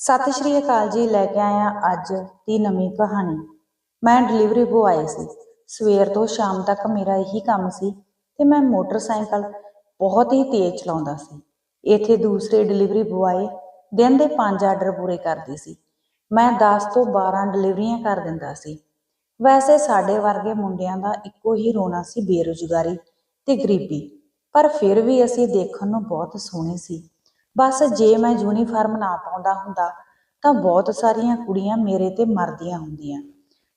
ਸਤਿ ਸ਼੍ਰੀ ਅਕਾਲ ਜੀ, ਲੈ ਕੇ ਆਇਆ ਅੱਜ ਦੀ ਨਵੀਂ ਕਹਾਣੀ। ਮੈਂ ਡਿਲੀਵਰੀ ਬੁਆਏ ਸੀ। ਸਵੇਰ ਤੋਂ ਸ਼ਾਮ ਤੱਕ ਮੇਰਾ ਇਹੀ ਕੰਮ ਸੀ ਤੇ ਮੈਂ ਮੋਟਰਸਾਈਕਲ ਬਹੁਤ ਹੀ ਤੇਜ਼ ਚਲਾਉਂਦਾ ਸੀ। ਇੱਥੇ ਦੂਸਰੇ ਡਿਲੀਵਰੀ ਬੁਆਏ ਦਿਨ ਦੇ 5 ਆਰਡਰ ਪੂਰੇ ਕਰਦੇ ਸੀ। ਮੈਂ 10 ਤੋਂ 12 ਡਿਲੀਵਰੀਆਂ ਕਰ ਦਿੰਦਾ ਸੀ। ਵੈਸੇ ਸਾਡੇ ਵਰਗੇ ਮੁੰਡਿਆਂ ਦਾ ਇੱਕੋ ਹੀ ਰੋਣਾ ਸੀ ਬੇਰੁਜ਼ਗਾਰੀ ਤੇ ਗਰੀਬੀ, ਪਰ ਫਿਰ ਵੀ ਅਸੀਂ ਦੇਖਣ ਨੂੰ ਬਹੁਤ ਸੋਹਣੇ ਸੀ। ਬਸ ਜੇ ਮੈਂ ਯੂਨੀਫਾਰਮ ਨਾ ਪਾਉਂਦਾ ਹੁੰਦਾ, ਤਾਂ ਬਹੁਤ ਸਾਰੀਆਂ ਕੁੜੀਆਂ ਮੇਰੇ ਤੇ ਮਰਦੀਆਂ ਹੁੰਦੀਆਂ।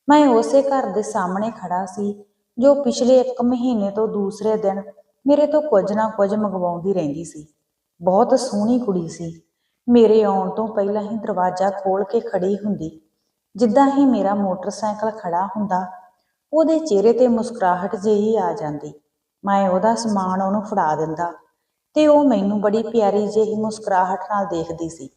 ਮੈਂ ਉਸੇ ਘਰ ਦੇ ਸਾਹਮਣੇ ਖੜਾ ਸੀ, ਜੋ ਪਿਛਲੇ 1 ਮਹੀਨੇ ਤੋਂ ਦੂਸਰੇ ਦਿਨ ਮੇਰੇ ਤੋਂ ਕੁਝ ਨਾ ਕੁਝ ਮੰਗਵਾਉਂਦੀ ਰਹਿੰਦੀ ਸੀ। ਬਹੁਤ ਸੋਹਣੀ ਕੁੜੀ ਸੀ। ਮੇਰੇ ਆਉਣ ਤੋਂ ਪਹਿਲਾਂ ਹੀ ਦਰਵਾਜ਼ਾ ਖੋਲ ਕੇ ਖੜੀ ਹੁੰਦੀ। ਜਿੱਦਾਂ ਹੀ ਮੇਰਾ ਮੋਟਰਸਾਈਕਲ ਖੜਾ ਹੁੰਦਾ, ਉਹਦੇ ਚਿਹਰੇ ਤੇ ਮੁਸਕਰਾਹਟ ਜਿਹੀ ਆ ਜਾਂਦੀ। ਮੈਂ ਉਹਦਾ ਸਮਾਨ ਉਹਨੂੰ ਫੜਾ ਦਿੰਦਾ। ਤੇ ਉਹ ਮੈਨੂੰ ਬੜੀ ਪਿਆਰੀ ਜਿਹੀ ਮੁਸਕਰਾਹਟ ਨਾਲ ਦੇਖਦੀ ਸੀ।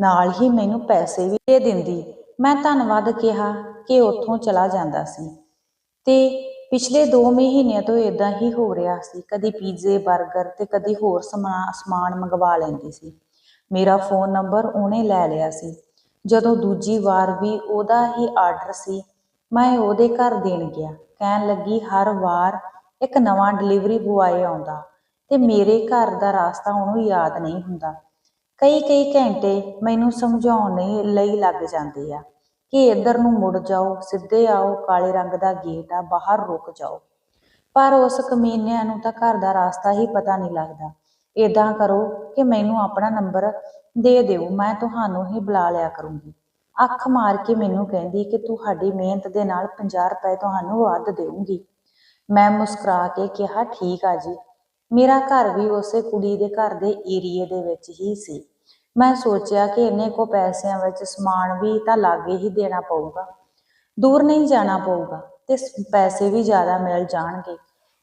ਨਾਲ ਹੀ ਮੈਨੂੰ ਪੈਸੇ ਵੀ ਦੇ ਦਿੰਦੀ। ਮੈਂ ਧੰਨਵਾਦ ਕਿਹਾ ਕਿ ਉੱਥੋਂ ਚਲਾ ਜਾਂਦਾ ਸੀ। ਤੇ ਪਿਛਲੇ 2 ਮਹੀਨਿਆਂ ਤੋਂ ਇਦਾਂ ਹੀ ਹੋ ਰਿਹਾ ਸੀ। ਕਦੀ ਪੀਜ਼ੇ 버ਗਰ ਤੇ ਕਦੀ ਹੋਰ ਸਮਾ- ਸਮਾਨ ਮੰਗਵਾ ਲੈਂਦੀ ਸੀ। ਮੇਰਾ ਫੋਨ ਨੰਬਰ ਉਹਨੇ ਲੈ ਲਿਆ ਸੀ। ਜਦੋਂ ਦੂਜੀ ਵਾਰ ਵੀ ਉਹਦਾ ਹੀ ਆਰਡਰ ਸੀ, ਮੈਂ ਉਹਦੇ ਘਰ ਦੇਣ ਗਿਆ। ਕਹਿਣ ਲੱਗੀ, ਹਰ ਵਾਰ ਇੱਕ ਨਵਾਂ ਡਿਲੀਵਰੀ ਬੁਆਏ ਆਉਂਦਾ। ਤੇ ਮੇਰੇ ਘਰ ਦਾ ਰਾਸਤਾ ਉਹਨੂੰ ਯਾਦ ਨਹੀਂ ਹੁੰਦਾ। ਕਈ ਕਈ ਘੰਟੇ ਮੈਨੂੰ ਸਮਝਾਉਣ ਲਈ- ਲੱਗ ਜਾਂਦੇ ਆ ਕਿ ਇੱਧਰ ਨੂੰ ਮੁੜ ਜਾਓ, ਸਿੱਧੇ ਆਓ, ਕਾਲੇ ਰੰਗ ਦਾ ਗੇਟ ਆ, ਬਾਹਰ ਰੁਕ ਜਾਓ। ਪਰ ਉਸ ਕਮੀਨਿਆਂ ਨੂੰ ਤਾਂ ਘਰ ਦਾ ਰਾਸਤਾ ਹੀ ਪਤਾ ਨਹੀਂ ਲੱਗਦਾ। ਏਦਾਂ ਕਰੋ ਕਿ ਮੈਨੂੰ ਆਪਣਾ ਨੰਬਰ ਦੇ ਦਿਓ, ਮੈਂ ਤੁਹਾਨੂੰ ਹੀ ਬੁਲਾ ਲਿਆ ਕਰੂੰਗੀ। ਅੱਖ ਮਾਰ ਕੇ ਮੈਨੂੰ ਕਹਿੰਦੀ ਕਿ ਤੁਹਾਡੀ ਮਿਹਨਤ ਦੇ ਨਾਲ 50 ਰੁਪਏ ਤੁਹਾਨੂੰ ਵੱਧ ਦੇਵਾਂਗੀ ਮੈਂ ਮੁਸਕਰਾ ਕੇ ਕਿਹਾ, ਠੀਕ ਆ ਜੀ। ਮੇਰਾ ਘਰ ਵੀ ਉਸੇ ਕੁੜੀ ਦੇ ਘਰ ਦੇ ਏਰੀਏ ਦੇ ਵਿੱਚ ਹੀ ਸੀ। ਮੈਂ ਸੋਚਿਆ ਕਿ ਇੰਨੇ ਕੋ ਪੈਸਿਆਂ ਵਿੱਚ ਸਮਾਨ ਵੀ ਤਾਂ ਲਾਗੇ ਹੀ ਦੇਣਾ ਪਊਗਾ। ਦੂਰ ਨਹੀਂ ਜਾਣਾ ਪਊਗਾ ਤੇ ਪੈਸੇ ਵੀ ਜ਼ਿਆਦਾ ਮਿਲ ਜਾਣਗੇ।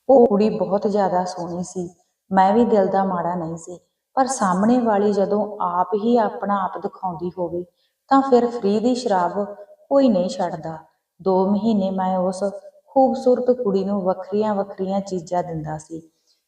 ਉਹ ਕੁੜੀ ਬਹੁਤ ਜ਼ਿਆਦਾ ਸੋਹਣੀ ਸੀ। ਮੈਂ ਵੀ ਦਿਲ ਦਾ ਮਾੜਾ ਨਹੀਂ ਸੀ। ਪਰ ਸਾਹਮਣੇ ਵਾਲੀ ਜਦੋਂ ਆਪ ਹੀ ਆਪਣਾ ਆਪ ਦਿਖਾਉਂਦੀ ਹੋਵੇ, ਤਾਂ ਫਿਰ ਫ੍ਰੀ ਦੀ ਸ਼ਰਾਬ ਕੋਈ ਨਹੀਂ ਛੱਡਦਾ। 2 ਮਹੀਨੇ ਮੈਂ ਉਸ ਖੂਬਸੂਰਤ ਕੁੜੀ ਨੂੰ ਵੱਖਰੀਆਂ ਵੱਖਰੀਆਂ ਚੀਜ਼ਾਂ ਦਿੰਦਾ ਸੀ।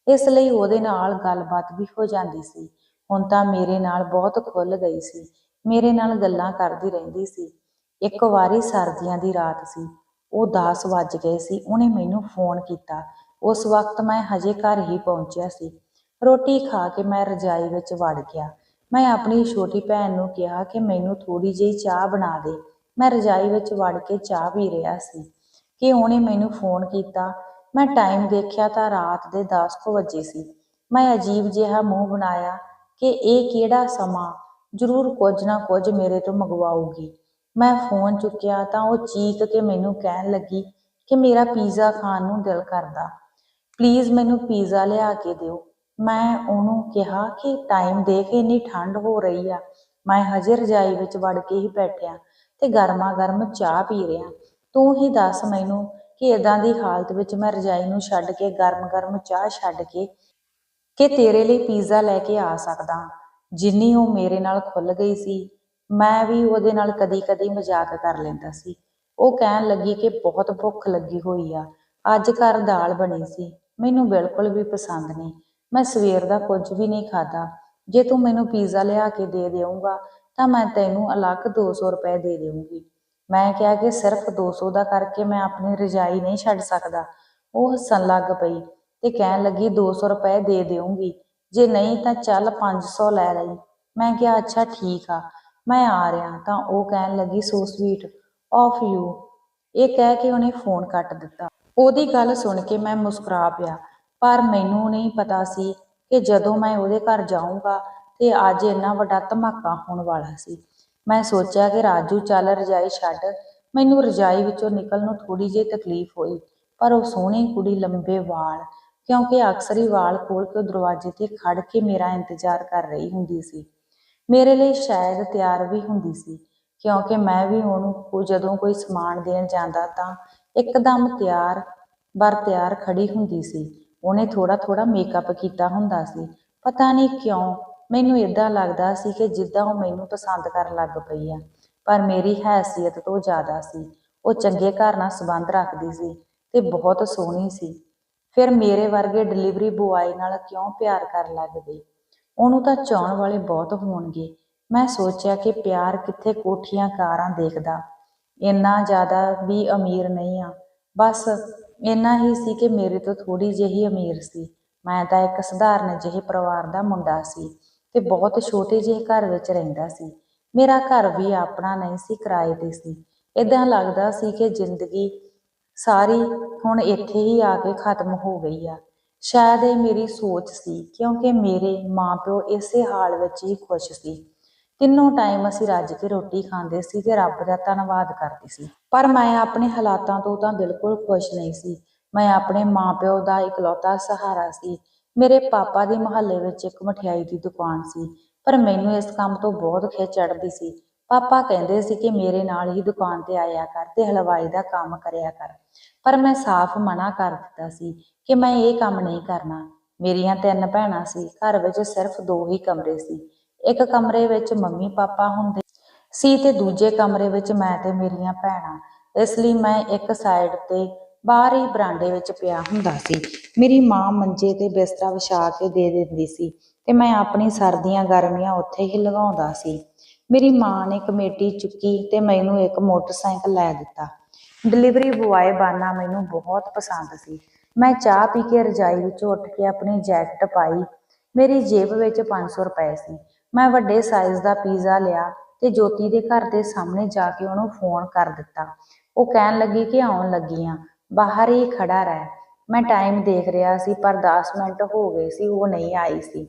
ਇਸ ਲਈ ਉਹਦੇ ਨਾਲ ਗੱਲਬਾਤ ਵੀ ਹੋ ਜਾਂਦੀ ਸੀ। ਹੁਣ ਤਾਂ ਮੇਰੇ ਨਾਲ ਬਹੁਤ ਖੁੱਲ ਗਈ ਸੀ। ਮੇਰੇ ਨਾਲ ਗੱਲਾਂ ਕਰਦੀ ਰਹਿੰਦੀ ਸੀ। ਇੱਕ ਵਾਰੀ ਸਰਦੀਆਂ ਦੀ ਰਾਤ ਸੀ। ਉਹ 10 ਵੱਜ ਗਏ ਸੀ। ਉਹਨੇ ਮੈਨੂੰ ਫੋਨ ਕੀਤਾ। ਉਸ ਵਕਤ ਮੈਂ ਹਜੇ ਘਰ ਹੀ ਪਹੁੰਚਿਆ ਸੀ। ਰੋਟੀ ਖਾ ਕੇ ਮੈਂ ਰਜਾਈ ਵਿੱਚ ਵੜ ਗਿਆ। ਮੈਂ ਆਪਣੀ ਛੋਟੀ ਭੈਣ ਨੂੰ ਕਿਹਾ ਕਿ ਮੈਨੂੰ ਥੋੜੀ ਜਿਹੀ ਚਾਹ ਬਣਾ ਦੇ। ਮੈਂ ਰਜਾਈ ਵਿੱਚ ਵੜ ਕੇ ਚਾਹ ਪੀ ਰਿਹਾ ਸੀ। ਕਿ ਉਹਨੇ ਮੈਨੂੰ ਫੋਨ ਕੀਤਾ। ਮੈਂ ਟਾਈਮ ਦੇਖਿਆ ਤਾਂ ਰਾਤ ਦੇ 10 ਕੁ ਵਜੇ ਸੀ। ਮੈਂ ਅਜੀਬ ਜਿਹਾ ਮੂੰਹ ਬਣਾਇਆ ਕਿ ਇਹ ਕਿਹੜਾ ਸਮਾਂ, ਜ਼ਰੂਰ ਕੁਝ ਨਾ ਕੁਝ ਮੇਰੇ ਤੋਂ ਮੰਗਵਾਉਗੀ ਮੈਂ ਫੋਨ ਚੁੱਕਿਆ ਤਾਂ ਉਹ ਚੀਕ ਕੇ ਮੈਨੂੰ ਕਹਿਣ ਲੱਗੀ ਕਿ ਮੇਰਾ ਪੀਜ਼ਾ ਖਾਣ ਨੂੰ ਦਿਲ ਕਰਦਾ। ਪਲੀਜ਼ ਮੈਨੂੰ ਪੀਜ਼ਾ ਲਿਆ ਕੇ ਦਿਓ। ਮੈਂ ਉਹਨੂੰ ਕਿਹਾ ਕਿ ਟਾਈਮ ਦੇਖ ਇੰਨੀ ਠੰਡ ਹੋ ਰਹੀ ਆ। ਮੈਂ ਹਜੇ ਰਜਾਈ ਵਿੱਚ ਵੜ ਕੇ ਹੀ ਬੈਠਿਆ ਤੇ ਗਰਮਾ ਗਰਮ ਚਾਹ ਪੀ ਰਿਹਾ। ਤੂੰ ਹੀ ਦੱਸ ਮੈਨੂੰ ਕਿ ਇਦਾਂ ਦੀ ਹਾਲਤ ਵਿੱਚ ਮੈਂ ਰਜਾਈ ਨੂੰ ਛੱਡ ਕੇ ਗਰਮ ਗਰਮ ਚਾਹ ਛੱਡ ਕੇ ਕਿ ਤੇਰੇ ਲਈ ਪੀਜ਼ਾ ਲੈ ਕੇ ਆ ਸਕਦਾ। ਜਿੰਨੀ ਉਹ ਮੇਰੇ ਨਾਲ ਖੁੱਲ ਗਈ ਸੀ, ਮੈਂ ਵੀ ਉਹਦੇ ਨਾਲ ਕਦੀ-ਕਦੀ ਮਜ਼ਾਕ ਕਰ ਲੈਂਦਾ ਸੀ। ਉਹ ਕਹਿਣ ਲੱਗੀ ਕਿ ਬਹੁਤ ਭੁੱਖ ਲੱਗੀ ਹੋਈ ਆ। ਅੱਜ ਘਰ ਦਾਲ ਬਣੀ ਸੀ। ਮੈਨੂੰ ਬਿਲਕੁਲ ਵੀ ਪਸੰਦ ਨਹੀਂ। ਮੈਂ ਸਵੇਰ ਦਾ ਕੁਝ ਵੀ ਨਹੀਂ ਖਾਦਾ ਜੇ ਤੂੰ ਮੈਨੂੰ ਪੀਜ਼ਾ ਲਿਆ ਕੇ ਦੇ ਦੇਊਂਗਾ, ਤਾਂ ਮੈਂ ਤੈਨੂੰ ਅਲੱਗ 200 ਰੁਪਏ ਦੇ ਦੇਵਾਂਗੀ ਮੈਂ ਕਿਹਾ ਕਿ ਸਿਰਫ 200 ਦਾ ਕਰਕੇ ਮੈਂ ਆਪਣੀ ਰਜਾਈ ਨਹੀਂ ਛੱਡ ਸਕਦਾ। ਉਹ ਹੱਸਣ ਲੱਗ ਪਈ ਤੇ ਕਹਿਣ ਲੱਗੀ 200 ਰੁਪਏ ਦੇ ਦੇਵਾਂਗੀ ਜੇ ਨਹੀਂ ਤਾਂ ਚੱਲ 500 ਲੈ ਲਈ। ਮੈਂ ਕਿਹਾ, ਅੱਛਾ ਠੀਕ ਆ, ਮੈਂ ਆ ਰਿਹਾ। ਤਾਂ ਉਹ ਕਹਿਣ ਲੱਗੀ, ਸੋ ਸਵੀਟ, ਆਫ ਯੂ। ਇਹ ਕਹਿ ਕੇ ਉਹਨੇ ਫੋਨ ਕੱਟ ਦਿੱਤਾ। ਉਹਦੀ ਗੱਲ ਸੁਣ ਕੇ ਮੈਂ ਮੁਸਕਰਾ ਪਿਆ। ਪਰ ਮੈਨੂੰ ਨਹੀਂ ਪਤਾ ਸੀ ਕਿ ਜਦੋਂ ਮੈਂ ਉਹਦੇ ਘਰ ਜਾਊਂਗਾ ਤੇ ਅੱਜ ਇੰਨਾ ਵੱਡਾ ਧਮਾਕਾ ਹੋਣ ਵਾਲਾ ਸੀ। ਮੈਂ ਸੋਚਿਆ ਕਿ ਰਾਜੂ, ਚੱਲ ਰਜਾਈ ਛੱਡ। ਮੈਨੂੰ ਰਜਾਈ ਵਿੱਚੋਂ ਨਿਕਲਣ ਨੂੰ ਥੋੜੀ ਜਿਹੀ ਤਕਲੀਫ ਹੋਈ, ਪਰ ਉਹ ਸੋਹਣੀ ਕੁੜੀ ਲੰਬੇ ਵਾਲ, ਕਿਉਂਕਿ ਅਕਸਰ ਹੀ ਵਾਲ ਖੋਲ ਕੇ ਦਰਵਾਜ਼ੇ ਤੇ ਖੜ ਕੇ ਮੇਰਾ ਇੰਤਜ਼ਾਰ ਕਰ ਰਹੀ ਹੁੰਦੀ ਸੀ। ਮੇਰੇ ਲਈ ਸ਼ਾਇਦ ਤਿਆਰ ਵੀ ਹੁੰਦੀ ਸੀ, ਕਿਉਂਕਿ ਮੈਂ ਵੀ ਉਹਨੂੰ ਜਦੋਂ ਕੋਈ ਸਮਾਨ ਦੇਣ ਜਾਂਦਾ ਤਾਂ ਇੱਕਦਮ ਤਿਆਰ, ਬਰ ਤਿਆਰ ਖੜੀ ਹੁੰਦੀ ਸੀ। ਉਹਨੇ ਥੋੜਾ ਥੋੜਾ ਮੇਕਅਪ ਕੀਤਾ ਹੁੰਦਾ ਸੀ। ਪਤਾ ਨਹੀਂ ਕਿਉਂ ਮੈਨੂੰ ਇਦਾਂ ਲੱਗਦਾ ਸੀ ਕਿ ਜਿੱਦਾਂ ਉਹ ਮੈਨੂੰ ਪਸੰਦ ਕਰਨ ਲੱਗ ਪਈ ਆ, ਪਰ ਮੇਰੀ ਹੈਸੀਅਤ ਤੋਂ ਜ਼ਿਆਦਾ ਸੀ। ਉਹ ਚੰਗੇ ਘਰ ਨਾਲ ਸੰਬੰਧ ਰੱਖਦੀ ਸੀ ਤੇ ਬਹੁਤ ਸੋਹਣੀ ਸੀ। ਫਿਰ ਮੇਰੇ ਵਰਗੇ ਡਿਲੀਵਰੀ ਬੁਆਏ ਨਾਲ ਕਿਉਂ ਪਿਆਰ ਕਰਨ ਲੱਗ ਗਈ? ਉਹਨੂੰ ਤਾਂ ਚਾਹਣ ਵਾਲੇ ਬਹੁਤ ਹੋਣਗੇ। ਮੈਂ ਸੋਚਿਆ ਕਿ ਪਿਆਰ ਕਿੱਥੇ ਕੋਠੀਆਂ ਕਾਰਾਂ ਦੇਖਦਾ। ਇੰਨਾ ਜ਼ਿਆਦਾ ਵੀ ਅਮੀਰ ਨਹੀਂ ਆ। ਬਸ ਇੰਨਾ ਹੀ ਸੀ ਕਿ ਮੇਰੇ ਤੋਂ ਥੋੜੀ ਜਿਹੀ ਅਮੀਰ ਸੀ। ਮੈਂ ਤਾਂ ਇੱਕ ਸਧਾਰਨ ਜਿਹੇ ਪਰਿਵਾਰ ਦਾ ਮੁੰਡਾ ਸੀ। ਤੇ ਬਹੁਤ ਛੋਟੇ ਜਿਹੇ ਘਰ ਵਿੱਚ ਰਹਿੰਦਾ ਸੀ। ਮੇਰਾ ਘਰ ਵੀ ਆਪਣਾ ਨਹੀਂ ਸੀ ਕਿਰਾਏ ਤੇ ਸੀ। ਇਦਾਂ ਲੱਗਦਾ ਸੀ ਕਿ ਜ਼ਿੰਦਗੀ ਸਾਰੀ ਹੁਣ ਇੱਥੇ ਹੀ ਆ ਕੇ ਖਤਮ ਹੋ ਗਈ ਆ। ਸ਼ਾਇਦ ਇਹ ਮੇਰੀ ਸੋਚ ਸੀ, ਕਿਉਂਕਿ ਮੇਰੇ ਮਾਪਿਓ ਇਸੇ ਹਾਲ ਵਿੱਚ ਹੀ ਖੁਸ਼ ਸੀ। ਤਿੰਨੋਂ ਟਾਈਮ ਅਸੀਂ ਰੱਜ ਕੇ ਰੋਟੀ ਖਾਂਦੇ ਸੀ ਤੇ ਰੱਬ ਦਾ ਧੰਨਵਾਦ ਕਰਦੇ ਸੀ। ਪਰ ਮੈਂ ਆਪਣੇ ਹਾਲਾਤਾਂ ਤੋਂ ਤਾਂ ਬਿਲਕੁਲ ਖੁਸ਼ ਨਹੀਂ ਸੀ। ਮੈਂ ਆਪਣੇ ਮਾਪਿਓ ਦਾ ਇਕਲੌਤਾ ਸਹਾਰਾ ਸੀ। ਮੇਰੇ ਪਾਪਾ ਦੇ ਮੁਹੱਲੇ ਵਿੱਚ ਇੱਕ ਮਠਿਆਈ ਦੀ ਦੁਕਾਨ ਸੀ, ਪਰ ਮੈਨੂੰ ਇਸ ਕੰਮ ਤੋਂ ਬਹੁਤ ਖਿੱਚ ਚੜਦੀ ਸੀ। ਪਾਪਾ ਕਹਿੰਦੇ ਸੀ ਕਿ ਮੇਰੇ ਨਾਲ ਹੀ ਦੁਕਾਨ ਤੇ ਆਇਆ ਕਰ ਤੇ ਹਲਵਾਈ ਦਾ ਕੰਮ ਕਰਿਆ ਕਰ, ਪਰ ਮੈਂ ਸਾਫ਼ ਮਨਾ ਕਰ ਦਿੱਤਾ ਸੀ ਕਿ ਮੈਂ ਇਹ ਕੰਮ ਨਹੀਂ ਕਰਨਾ। ਮੇਰੀਆਂ ਤਿੰਨ ਭੈਣਾਂ ਸੀ, ਘਰ ਵਿੱਚ ਸਿਰਫ ਦੋ ਹੀ ਕਮਰੇ ਸੀ। ਇੱਕ ਕਮਰੇ ਵਿੱਚ ਮੰਮੀ ਪਾਪਾ ਹੁੰਦੇ ਸੀ ਤੇ ਦੂਜੇ ਕਮਰੇ ਵਿੱਚ ਮੈਂ ਤੇ ਮੇਰੀਆਂ ਭੈਣਾਂ, ਇਸ ਲਈ ਮੈਂ ਇੱਕ ਸਾਈਡ ਤੇ ਬਾਹਰ ਹੀ ਬਰਾਂਡੇ ਵਿੱਚ ਪਿਆ ਹੁੰਦਾ ਸੀ। ਮੇਰੀ ਮਾਂ ਮੰਜੇ ਤੇ ਬਿਸਤਰਾ ਵਿਛਾ ਕੇ ਦੇ ਦਿੰਦੀ ਸੀ ਤੇ ਮੈਂ ਆਪਣੀ ਸਰਦੀਆਂ ਗਰਮੀਆਂ ਉੱਥੇ ਹੀ ਲਗਾਉਂਦਾ ਸੀ। ਮੇਰੀ ਮਾਂ ਨੇ ਕਮੇਟੀ ਚੁੱਕੀ ਤੇ ਮੈਨੂੰ ਇੱਕ ਮੋਟਰਸਾਈਕਲ ਲੈ ਦਿੱਤਾ। ਡਿਲੀਵਰੀ ਬੁਆਏ ਬਾਨਾ ਮੈਨੂੰ ਬਹੁਤ ਪਸੰਦ ਸੀ। ਮੈਂ ਚਾਹ ਪੀ ਕੇ ਰਜਾਈ ਵਿੱਚੋਂ ਉੱਠ ਕੇ ਆਪਣੀ ਜੈਕਟ ਪਾਈ। ਮੇਰੀ ਜੇਬ ਵਿੱਚ 500 ਰੁਪਏ ਸੀ। ਮੈਂ ਵੱਡੇ ਸਾਈਜ਼ ਦਾ ਪੀਜ਼ਾ ਲਿਆ ਤੇ ਜੋਤੀ ਦੇ ਘਰ ਦੇ ਸਾਹਮਣੇ ਜਾ ਕੇ ਉਹਨੂੰ ਫੋਨ ਕਰ ਦਿੱਤਾ। ਉਹ ਕਹਿਣ ਲੱਗੀ ਕਿ ਆਉਣ ਲੱਗੀ ਆ ਬਾਹਰ ਹੀ ਖੜਾ ਰਹਿ। ਮੈਂ ਟਾਈਮ ਦੇਖ ਰਿਹਾ ਸੀ, ਪਰ 10 ਮਿੰਟ ਹੋ ਗਏ ਸੀ, ਉਹ ਨਹੀਂ ਆਈ ਸੀ।